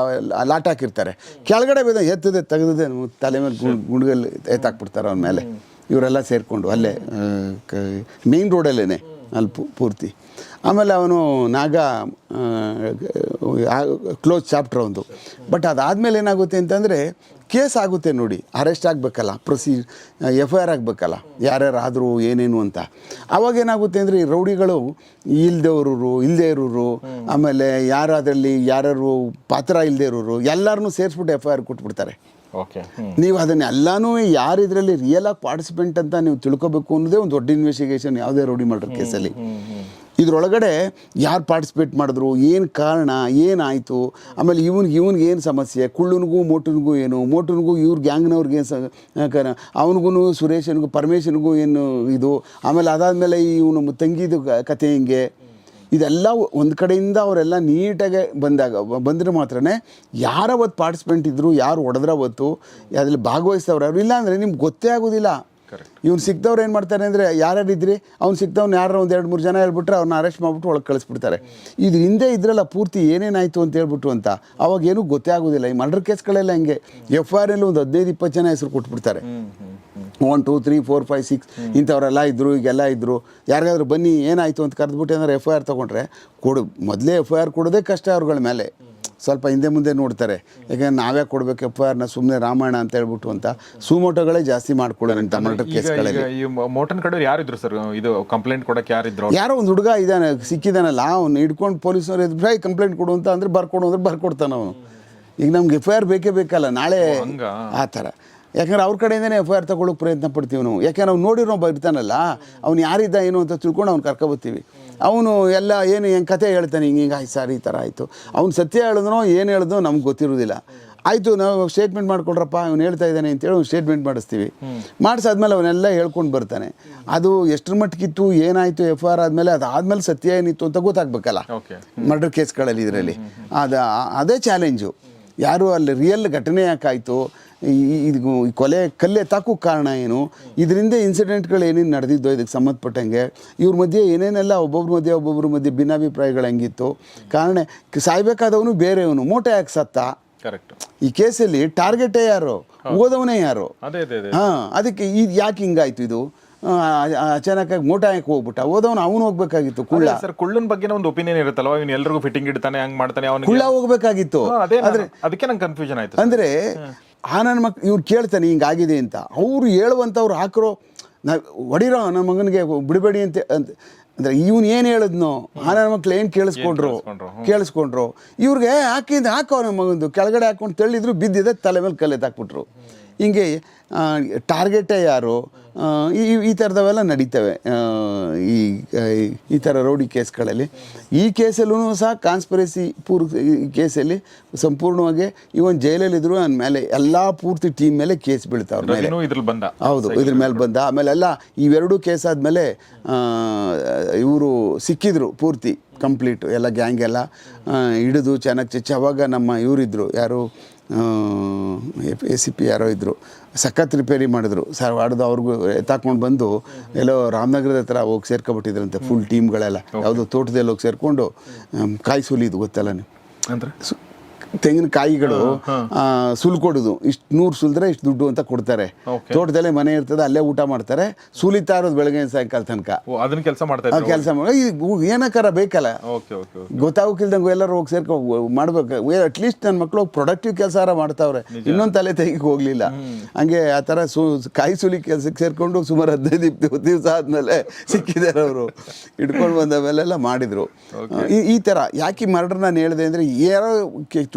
ಲಾಟ್ ಹಾಕಿರ್ತಾರೆ. ಕೆಳಗಡೆ ಬಿದ್ದ ಎತ್ತದೆ ತೆಗೆದೇ ತಲೆ ಮೇಲೆ ಗುಂಡ್ ಗುಂಡ್ಗಲ್ ಎತ್ತಾಕ್ಬಿಡ್ತಾರೆ ಅವ್ರ ಮೇಲೆ. ಇವರೆಲ್ಲ ಸೇರಿಕೊಂಡು ಅಲ್ಲೇ ಮೇನ್ ರೋಡಲ್ಲೇ ಅಲ್ಲಿ ಪೂರ್ತಿ. ಆಮೇಲೆ ಅವನು ನಾಗ ಕ್ಲೋಸ್ ಚಾಪ್ಟರ್ ಒಂದು. ಬಟ್ ಅದಾದಮೇಲೆ ಏನಾಗುತ್ತೆ ಅಂತಂದರೆ ಕೇಸ್ ಆಗುತ್ತೆ ನೋಡಿ. ಅರೆಸ್ಟ್ ಆಗಬೇಕಲ್ಲ ಪ್ರೊಸೀ ಎಫ್ ಐ ಆರ್ ಆಗಬೇಕಲ್ಲ ಯಾರ್ಯಾರು ಆದರೂ ಏನೇನು ಅಂತ. ಅವಾಗ ಏನಾಗುತ್ತೆ ಅಂದರೆ ಈ ರೌಡಿಗಳು ಇಲ್ದವರು ಇಲ್ಲದೆ ಇರೋರು ಆಮೇಲೆ ಯಾರು ಅದರಲ್ಲಿ ಯಾರ್ಯಾರು ಪಾತ್ರ ಇಲ್ಲದೆ ಇರೋರು ಎಲ್ಲರನ್ನೂ ಸೇರಿಸ್ಬಿಟ್ಟು ಎಫ್ ಐ ಆರ್ ಕೊಟ್ಬಿಡ್ತಾರೆ. ನೀವು ಅದನ್ನೆಲ್ಲನೂ ಯಾರು ಇದರಲ್ಲಿ ರಿಯಲ್ ಆಗಿ ಪಾರ್ಟಿಸಿಪೆಂಟ್ ಅಂತ ನೀವು ತಿಳ್ಕೊಬೇಕು ಅನ್ನೋದೇ ಒಂದು ದೊಡ್ಡ ಇನ್ವೆಸ್ಟಿಗೇಷನ್ ಯಾವುದೇ ರೌಡಿ ಮರ್ಡರ್ ಕೇಸಲ್ಲಿ. ಇದರೊಳಗಡೆ ಯಾರು ಪಾರ್ಟಿಸಿಪೇಟ್ ಮಾಡಿದ್ರು, ಏನು ಕಾರಣ, ಏನಾಯಿತು? ಆಮೇಲೆ ಇವನಿಗೆ ಇವನಿಗೆ ಏನು ಸಮಸ್ಯೆ? ಕುಳ್ಳುನಿಗೂ, ಮೋಟುನಿಗೂ ಏನು? ಮೋಟುನಿಗೂ ಇವ್ರ ಗ್ಯಾಂಗ್ನವ್ರಿಗೆ ಏನು ಅವನಿಗೂ ಸುರೇಶನಿಗೂ, ಪರಮೇಶನಿಗೂ ಏನು ಇದು? ಆಮೇಲೆ ಅದಾದಮೇಲೆ ಇವನು ತಂಗಿದು ಕತೆ ಹಿಂಗೆ? ಇದೆಲ್ಲ ಒಂದು ಕಡೆಯಿಂದ ಅವರೆಲ್ಲ ನೀಟಾಗಿ ಬಂದಾಗ, ಬಂದರೆ ಮಾತ್ರನೇ ಯಾರ ಅವತ್ತು ಪಾರ್ಟಿಸಿಪೆಂಟ್ ಇದ್ದರು ಯಾರು ಹೊಡೆದ್ರ ಅವತ್ತು, ಅದರಲ್ಲಿ ಭಾಗವಹಿಸ್ತವ್ರು ಯಾರು? ಇಲ್ಲ ಅಂದರೆ ನಿಮ್ಗೆ ಗೊತ್ತೇ ಆಗೋದಿಲ್ಲ. ಇವ್ನು ಸಿಕ್ತವ್ರು ಏನು ಮಾಡ್ತಾರೆ ಅಂದರೆ ಯಾರ್ಯಾರು ಇದ್ರಿ ಅವ್ನು ಸಿಕ್ತವ್ನು ಯಾರು ಒಂದು ಎರಡು ಮೂರು ಜನ ಹೇಳ್ಬಿಟ್ರೆ ಅವ್ರನ್ನ ಅರೆಸ್ಟ್ ಮಾಡಿಬಿಟ್ಟು ಒಳಗೆ ಕಳಿಸ್ಬಿಡ್ತಾರೆ. ಇದು ಹಿಂದೆ ಇದ್ರಲ್ಲ ಪೂರ್ತಿ ಏನೇನಾಯಿತು ಅಂತ ಹೇಳ್ಬಿಟ್ಟು ಅಂತ ಅವಾಗ ಏನೂ ಗೊತ್ತೇ ಆಗೋದಿಲ್ಲ. ಈ ಮರ್ಡರ್ ಕೇಸ್ಗಳೆಲ್ಲ ಹಿಂಗೆ? ಎಫ್ ಐ ಆರಲ್ಲಿ ಒಂದು ಹದಿನೈದು ಇಪ್ಪತ್ತು ಜನ ಹೆಸರು ಕೊಟ್ಬಿಡ್ತಾರೆ. One two three four five six ಇಂಥವರೆಲ್ಲ ಇದ್ದರು ಈಗೆಲ್ಲ ಇದ್ದರು ಯಾರಿಗಾದ್ರೂ ಬನ್ನಿ ಏನಾಯಿತು ಅಂತ ಕರೆದ್ಬಿಟ್ಟು ಏನಾದ್ರು ಎಫ್ ಐ ಆರ್ ತೊಗೊಂಡ್ರೆ ಕೊಡು ಮೊದಲೇ ಎಫ್ ಐ ಆರ್ ಕೊಡೋದೇ ಕಷ್ಟ ಅವ್ರಗಳ ಮೇಲೆ. ಸ್ವಲ್ಪ ಹಿಂದೆ ಮುಂದೆ ನೋಡ್ತಾರೆ. ಯಾಕಂದ್ರೆ ನಾವೇ ಕೊಡ್ಬೇಕು ಎಫ್ ಐ ಆರ್ನ ಸುಮ್ಮನೆ ರಾಮಾಯಣ ಅಂತ ಹೇಳ್ಬಿಟ್ಟು ಅಂತ. ಸುಮೋಟೋಗಳೇ ಜಾಸ್ತಿ ಮಾಡ್ಕೊಳ್ಳೋಣ ಅಂತ ಮರ್ಡರ್ ಕೇಸ್ಗಳಲ್ಲಿ. ಮೋಟನ್ ಕಡೆ ಯಾರಿದ್ರು ಸರ್? ಇದು ಕಂಪ್ಲೇಂಟ್ ಕೊಡಕ್ಕೆ ಯಾರಿದ್ರು ಯಾರೋ ಒಂದು ಹುಡುಗ ಇದ್ದಾನೆ ಸಿಕ್ಕಿದಾನಲ್ಲ ಅವ್ನು ಹಿಡ್ಕೊಂಡು ಪೊಲೀಸ್ನವ್ರು ಎದುರು ಕಂಪ್ಲೇಂಟ್ ಕೊಡು ಅಂತ ಅಂದ್ರೆ ಬರ್ಕೊಡು ಅಂದ್ರೆ ಬರ್ಕೊಡ್ತಾನೆ ಅವನು. ಈಗ ನಮ್ಗೆ ಎಫ್ ಐ ಆರ್ ಬೇಕೇ ಬೇಕಲ್ಲ ನಾಳೆ ಆ ಥರ. ಯಾಕಂದ್ರೆ ಅವ್ರ ಕಡೆಯಿಂದನೇ ಎಫ್ ಐ ಆರ್ ತಗೊಳ್ಳೋಕೆ ಪ್ರಯತ್ನ ಪಡ್ತೀವಿ ನಾವು. ಯಾಕಂದ್ರೆ ನಾವು ನೋಡಿರೋ ಒಬ್ಬ ಇರ್ತಾನಲ್ಲ ಅವ್ನು ಯಾರಿದ್ದ ಏನು ಅಂತ ತಿಳ್ಕೊಂಡು ಅವ್ನು ಕರ್ಕೊಬತ್ತೀವಿ ಅವನು ಎಲ್ಲ ಏನು ಹೆಂಗೆ ಕತೆ ಹೇಳ್ತಾನೆ ಹಿಂಗೆ ಹಿಂಗೆ ಆಯ್ತು ಸರ್ ಈ ಥರ ಆಯಿತು. ಅವ್ನು ಸತ್ಯ ಹೇಳಿದ್ನೋ ಏನು ಹೇಳಿದ್ನೋ ನಮ್ಗೆ ಗೊತ್ತಿರೋದಿಲ್ಲ. ಆಯಿತು ನಾವು ಸ್ಟೇಟ್ಮೆಂಟ್ ಮಾಡ್ಕೊಡ್ರಪ್ಪ ಅವ್ನು ಹೇಳ್ತಾ ಇದ್ದಾನೆ ಅಂತೇಳಿ ಅವ್ನು ಸ್ಟೇಟ್ಮೆಂಟ್ ಮಾಡಿಸ್ತೀವಿ. ಮಾಡಿಸಾದ್ಮೇಲೆ ಅವನ್ನೆಲ್ಲ ಹೇಳ್ಕೊಂಡು ಬರ್ತಾನೆ. ಅದು ಎಷ್ಟರ ಮಟ್ಟಿಗಿತ್ತು ಏನಾಯಿತು ಎಫ್ ಆರ್ ಆದಮೇಲೆ ಅದಾದಮೇಲೆ ಸತ್ಯ ಏನಿತ್ತು ಅಂತ ಗೊತ್ತಾಗಬೇಕಲ್ಲ. ಓಕೆ ಮರ್ಡರ್ ಕೇಸ್ಗಳಲ್ಲಿ ಇದರಲ್ಲಿ. ಅದು ಅದೇ ಚಾಲೆಂಜು ಯಾರು ಅಲ್ಲಿ ರಿಯಲ್ ಘಟನೆ ಯಾಕಾಯಿತು ಇದು ಈ ಕೊಲೆ ಕಲ್ಲೆ ತಾಕು ಕಾರಣ ಏನು? ಇದರಿಂದ ಇನ್ಸಿಡೆಂಟ್ಗಳು ಏನೇನು ನಡೆದಿದ್ದೋ ಇದಕ್ಕೆ ಸಂಬಂಧಪಟ್ಟಂಗೆ ಇವ್ರ ಮಧ್ಯೆ ಏನೇನೆಲ್ಲ ಒಬ್ಬೊಬ್ರ ಮಧ್ಯೆ ಒಬ್ಬೊಬ್ರ ಮಧ್ಯೆ ಭಿನ್ನಾಭಿಪ್ರಾಯಗಳು ಹೆಂಗಿತ್ತು. ಕಾರಣ ಸಾಯ್ಬೇಕಾದವನು ಬೇರೆಯವನು ಮೋಟೆ ಯಾಕೆ ಸತ್ತ? ಕರೆಕ್ಟ್ ಈ ಕೇಸಲ್ಲಿ ಟಾರ್ಗೆಟೇ ಯಾರು? ಓದವನೇ ಯಾರು? ಹಾಂ ಅದಕ್ಕೆ ಇದು ಯಾಕೆ ಹಿಂಗಾಯ್ತು ಇದು? ಅಚಾನಕ್ಕಾಗಿ ಮೋಟ ಹಾಕಿ ಹೋಗ್ಬಿಟ್ಟ. ಹೋದವನು ಅವನು ಹೋಗ್ಬೇಕಾಗಿತ್ತು ಕುಳ್ಳ. ಸರ್ ಕುಳ್ಳನ್ ಬಗ್ಗೆ ಒಂದು ಒಪಿನಿಯನ್ ಇರುತ್ತಲ್ಲ ಇವನು ಎಲ್ರಿಗೂ ಫಿಟ್ಟಿಂಗ್ ಇಡ್ತಾನೆ ಹಂಗ್ ಮಾಡ್ತಾನೆ ಅವನು ಕುಳ್ಳ ಹೋಗ್ಬೇಕಾಗಿತ್ತು. ಅದೇ ನಾನು- ಅದಕ್ಕೆ ನಂಗೆ ಕನ್ಫ್ಯೂಷನ್ ಆಯ್ತು ಅಂದ್ರೆ ಆ ನನ್ನ ಮಕ್ ಇವ್ರು ಕೇಳ್ತಾನೆ ಹಿಂಗಾಗಿದೆ ಅಂತ. ಅವರು ಹೇಳುವಂಥವ್ರು ಹಾಕಿರೋ ನಾವು ಹೊಡಿರೋ ನನ್ನ ಮಗನಿಗೆ ಬಿಡಬೇಡಿ ಅಂತ ಅಂದ್ರೆ ಅಂದರೆ ಇವನು ಏನು ಹೇಳಿದ್ನೋ ಆ ನನ್ನ ಮಕ್ಳು ಏನ್ ಕೇಳಿಸ್ಕೊಂಡ್ರು ಕೇಳಿಸ್ಕೊಂಡ್ರು? ಇವ್ರಿಗೆ ಹಾಕಿದ ಹಾಕೋ ನಮ್ಮ ಮಗಂದು. ಕೆಳಗಡೆ ಹಾಕೊಂಡು ತಳ್ಳಿದ್ರು ಬಿದ್ದಿದೆ ತಲೆ ಮೇಲೆ ಕಲ್ಲೆತ್ತು ಹಾಕ್ಬಿಟ್ರು ಹಿಂಗೆ ಟಾರ್ಗೆಟೇ ಯಾರು? ಈ ಈ ಥರದವೆಲ್ಲ ನಡೀತವೆ ಈ ಈ ಥರ ರೌಡಿ ಕೇಸ್ಗಳಲ್ಲಿ ಈ ಕೇಸಲ್ಲೂ ಸಹ ಕಾನ್ಸ್ಪರೆಸಿ ಪೂರ್ ಈ ಕೇಸಲ್ಲಿ ಸಂಪೂರ್ಣವಾಗಿ ಇವನ್ ಜೈಲಲ್ಲಿದ್ರು ನನ್ನ ಮೇಲೆ ಎಲ್ಲ ಪೂರ್ತಿ ಟೀಮ್ ಮೇಲೆ ಕೇಸ್ ಬೀಳ್ತಾವ್ರ ಮೇಲೆ. ಬಂದ. ಹೌದು ಇದ್ರ ಮೇಲೆ ಬಂದ. ಆಮೇಲೆ ಎಲ್ಲ ಇವೆರಡು ಕೇಸ್ ಆದಮೇಲೆ ಇವರು ಸಿಕ್ಕಿದ್ರು ಪೂರ್ತಿ ಕಂಪ್ಲೀಟು ಎಲ್ಲ ಗ್ಯಾಂಗ್ ಎಲ್ಲ ಹಿಡಿದು ಚೆನ್ನಾಗಿ ಚಚ್ಚಿ ಅವಾಗ ನಮ್ಮ ಇವರಿದ್ದರು ಯಾರು ಎ ಸಿ ಪಿ ಯಾರೋ ಇದ್ದರು ಸಖತ್ ರಿಪೇರಿ ಮಾಡಿದ್ರು. ಸರ್ ಹೊಡೆದು ಅವ್ರಿಗೂ ಎತ್ತಾಕೊಂಡು ಬಂದು ಎಲ್ಲೋ ರಾಮನಗರದ ಹತ್ರ ಹೋಗಿ ಸೇರ್ಕೊಬಿಟ್ಟಿದ್ರಂತೆ ಫುಲ್ ಟೀಮ್ಗಳೆಲ್ಲ ಯಾವುದೋ ತೋಟದಲ್ಲಿ ಹೋಗಿ ಸೇರಿಕೊಂಡು ಕಾಯಿ ಸುಲಿದು ಗೊತ್ತಲ್ಲ ನೀವು. ಅಂದ್ರೆ? ಸು- ತೆಂಗಿನಕಾಯಿಗಳು ಕಾಯಿಗಳು ಸುಲ್ ಕೊಡೋದು ಇಷ್ಟು ನೂರು ಸುಲಿದ್ರೆ ಇಷ್ಟು ದುಡ್ಡು ಅಂತ ಕೊಡ್ತಾರೆ. ತೋಟದಲ್ಲೇ ಮನೆ ಇರ್ತದೆ ಅಲ್ಲೇ ಊಟ ಮಾಡ್ತಾರೆ. ಸುಲಿತಾ ಇರೋದು ಬೆಳಗ್ಗೆ ಸಾಯಂಕಾಲ ತನಕ. ಅದನ್ನ ಕೆಲಸ ಮಾಡ್ತಾರೆ ಕೆಲಸ ಮಾಡಿ ಏನಕ್ಕಾರ ಬೇಕಲ್ಲ. ಗೊತ್ತಾಗೋಕಿಲ್ದಂಗೆ ಎಲ್ಲರೂ ಹೋಗಿ ಸೇರ್ಕೊ ಮಾಡ್ಬೇಕು. ಅಟ್ಲೀಸ್ಟ್ ನನ್ನ ಮಕ್ಕಳು ಪ್ರೊಡಕ್ಟಿವ್ ಕೆಲಸ ಮಾಡ್ತಾವ್ರೆ. ಇನ್ನೊಂದು ತಲೆ ತೆಗಿಗೆ ಹೋಗ್ಲಿಲ್ಲ. ಹಂಗೆ ಆ ಥರ ಸು ಕಾಯಿ ಸುಲಿ ಕೆಲಸಕ್ಕೆ ಸೇರ್ಕೊಂಡು ಸುಮಾರು ಹದಿನೈದು ಇಪ್ಪತ್ತು ದಿವಸ ಆದ್ಮೇಲೆ ಸಿಕ್ಕಿದ್ದಾರೆ ಅವರು. ಇಟ್ಕೊಂಡು ಬಂದ ಮೇಲೆಲ್ಲ ಮಾಡಿದ್ರು ಈ ಥರ ಯಾಕೆ ಮರ್ಡರ್ ನಾನು ಹೇಳಿದೆ ಅಂದರೆ ಯಾರೋ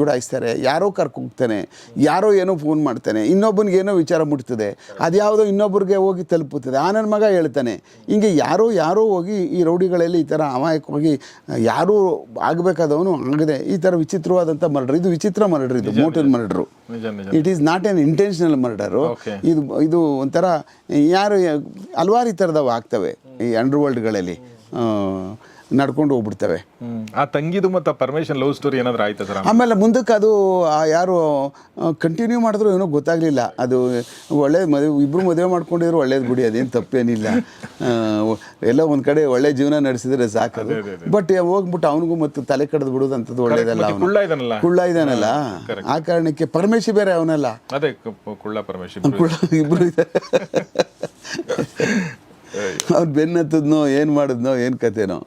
ಚುಡಾಯಿಸ್ತಾರೆ ಯಾರೋ ಕರ್ಕೊ ಹೋಗ್ತಾನೆ ಯಾರೋ ಏನೋ ಫೋನ್ ಮಾಡ್ತಾನೆ ಇನ್ನೊಬ್ಬನಿಗೆ ಏನೋ ವಿಚಾರ ಮುಟ್ತದೆ ಅದ್ಯಾವುದೋ ಇನ್ನೊಬ್ಬರಿಗೆ ಹೋಗಿ ತಲುಪುತ್ತದೆ ಆ ನನ್ನ ಮಗ ಹೇಳ್ತಾನೆ ಹಿಂಗೆ ಯಾರೋ ಯಾರೋ ಹೋಗಿ ಈ ರೌಡಿಗಳಲ್ಲಿ ಈ ಥರ ಅಮಾಯಕವಾಗಿ ಯಾರೂ ಆಗಬೇಕಾದವನು ಆಗದೆ ಈ ಥರ ವಿಚಿತ್ರವಾದಂಥ ಮರ್ಡರ್ ಇದು ವಿಚಿತ್ರ ಮರ್ಡರ್ ಇದು motive murder. It is not an intentional murder ಇದು ಇದು ಒಂಥರ ಯಾರು ಹಲವಾರು ಈ ಥರದವು ಆಗ್ತವೆ ಈ ಅಂಡರ್ ವರ್ಲ್ಡ್ಗಳಲ್ಲಿ ನಡ್ಕೊಂಡು ಹೋಗ್ಬಿಡ್ತವೆ. ಆ ತಂಗಿದು ಮತ್ತು ಪರ್ಮಿಷನ್ ಲವ್ ಸ್ಟೋರಿ ಏನಾದರೂ ಆಯ್ತದ ಸರ್? ಆಮೇಲೆ ಮುಂದಕ್ಕೆ ಅದು ಯಾರು ಕಂಟಿನ್ಯೂ ಮಾಡಿದ್ರು ಏನೋ ಗೊತ್ತಾಗಲಿಲ್ಲ. ಅದು ಒಳ್ಳೆ ಮದುವೆ ಇಬ್ಬರು ಮದುವೆ ಮಾಡ್ಕೊಂಡಿದ್ರು ಒಳ್ಳೇದು ಬಿಡಿ ಅದೇನು ತಪ್ಪೇನಿಲ್ಲ. ಎಲ್ಲ ಎಲ್ಲೋ ಒಂದು ಕಡೆ ಒಳ್ಳೆ ಜೀವನ ನಡೆಸಿದ್ರೆ ಸಾಕದು ಬಟ್ ಹೋಗ್ಬಿಟ್ಟು ಅವನಿಗೂ ಮತ್ತು ತಲೆ ಕಡ್ದು ಬಿಡೋದು ಅಂಥದ್ದು ಒಳ್ಳೇದಲ್ಲ ಅವನು. ಕುಳ್ಳ ಇದ್ದಾನಲ್ಲ ಆ ಕಾರಣಕ್ಕೆ ಪರಮೇಶಿ ಬೇರೆ ಅವನಲ್ಲ? ಅದೇ ಕುಳ್ಳ ಪರಮೇಶ್ವರ್ ಕುಳ್ಳ ಇಬ್ಬರು ಅವ್ನು ಬೆನ್ನತ್ತದ್ನೋ ಏನು ಮಾಡಿದ್ನೋ ಏನು ಕತೆನೋ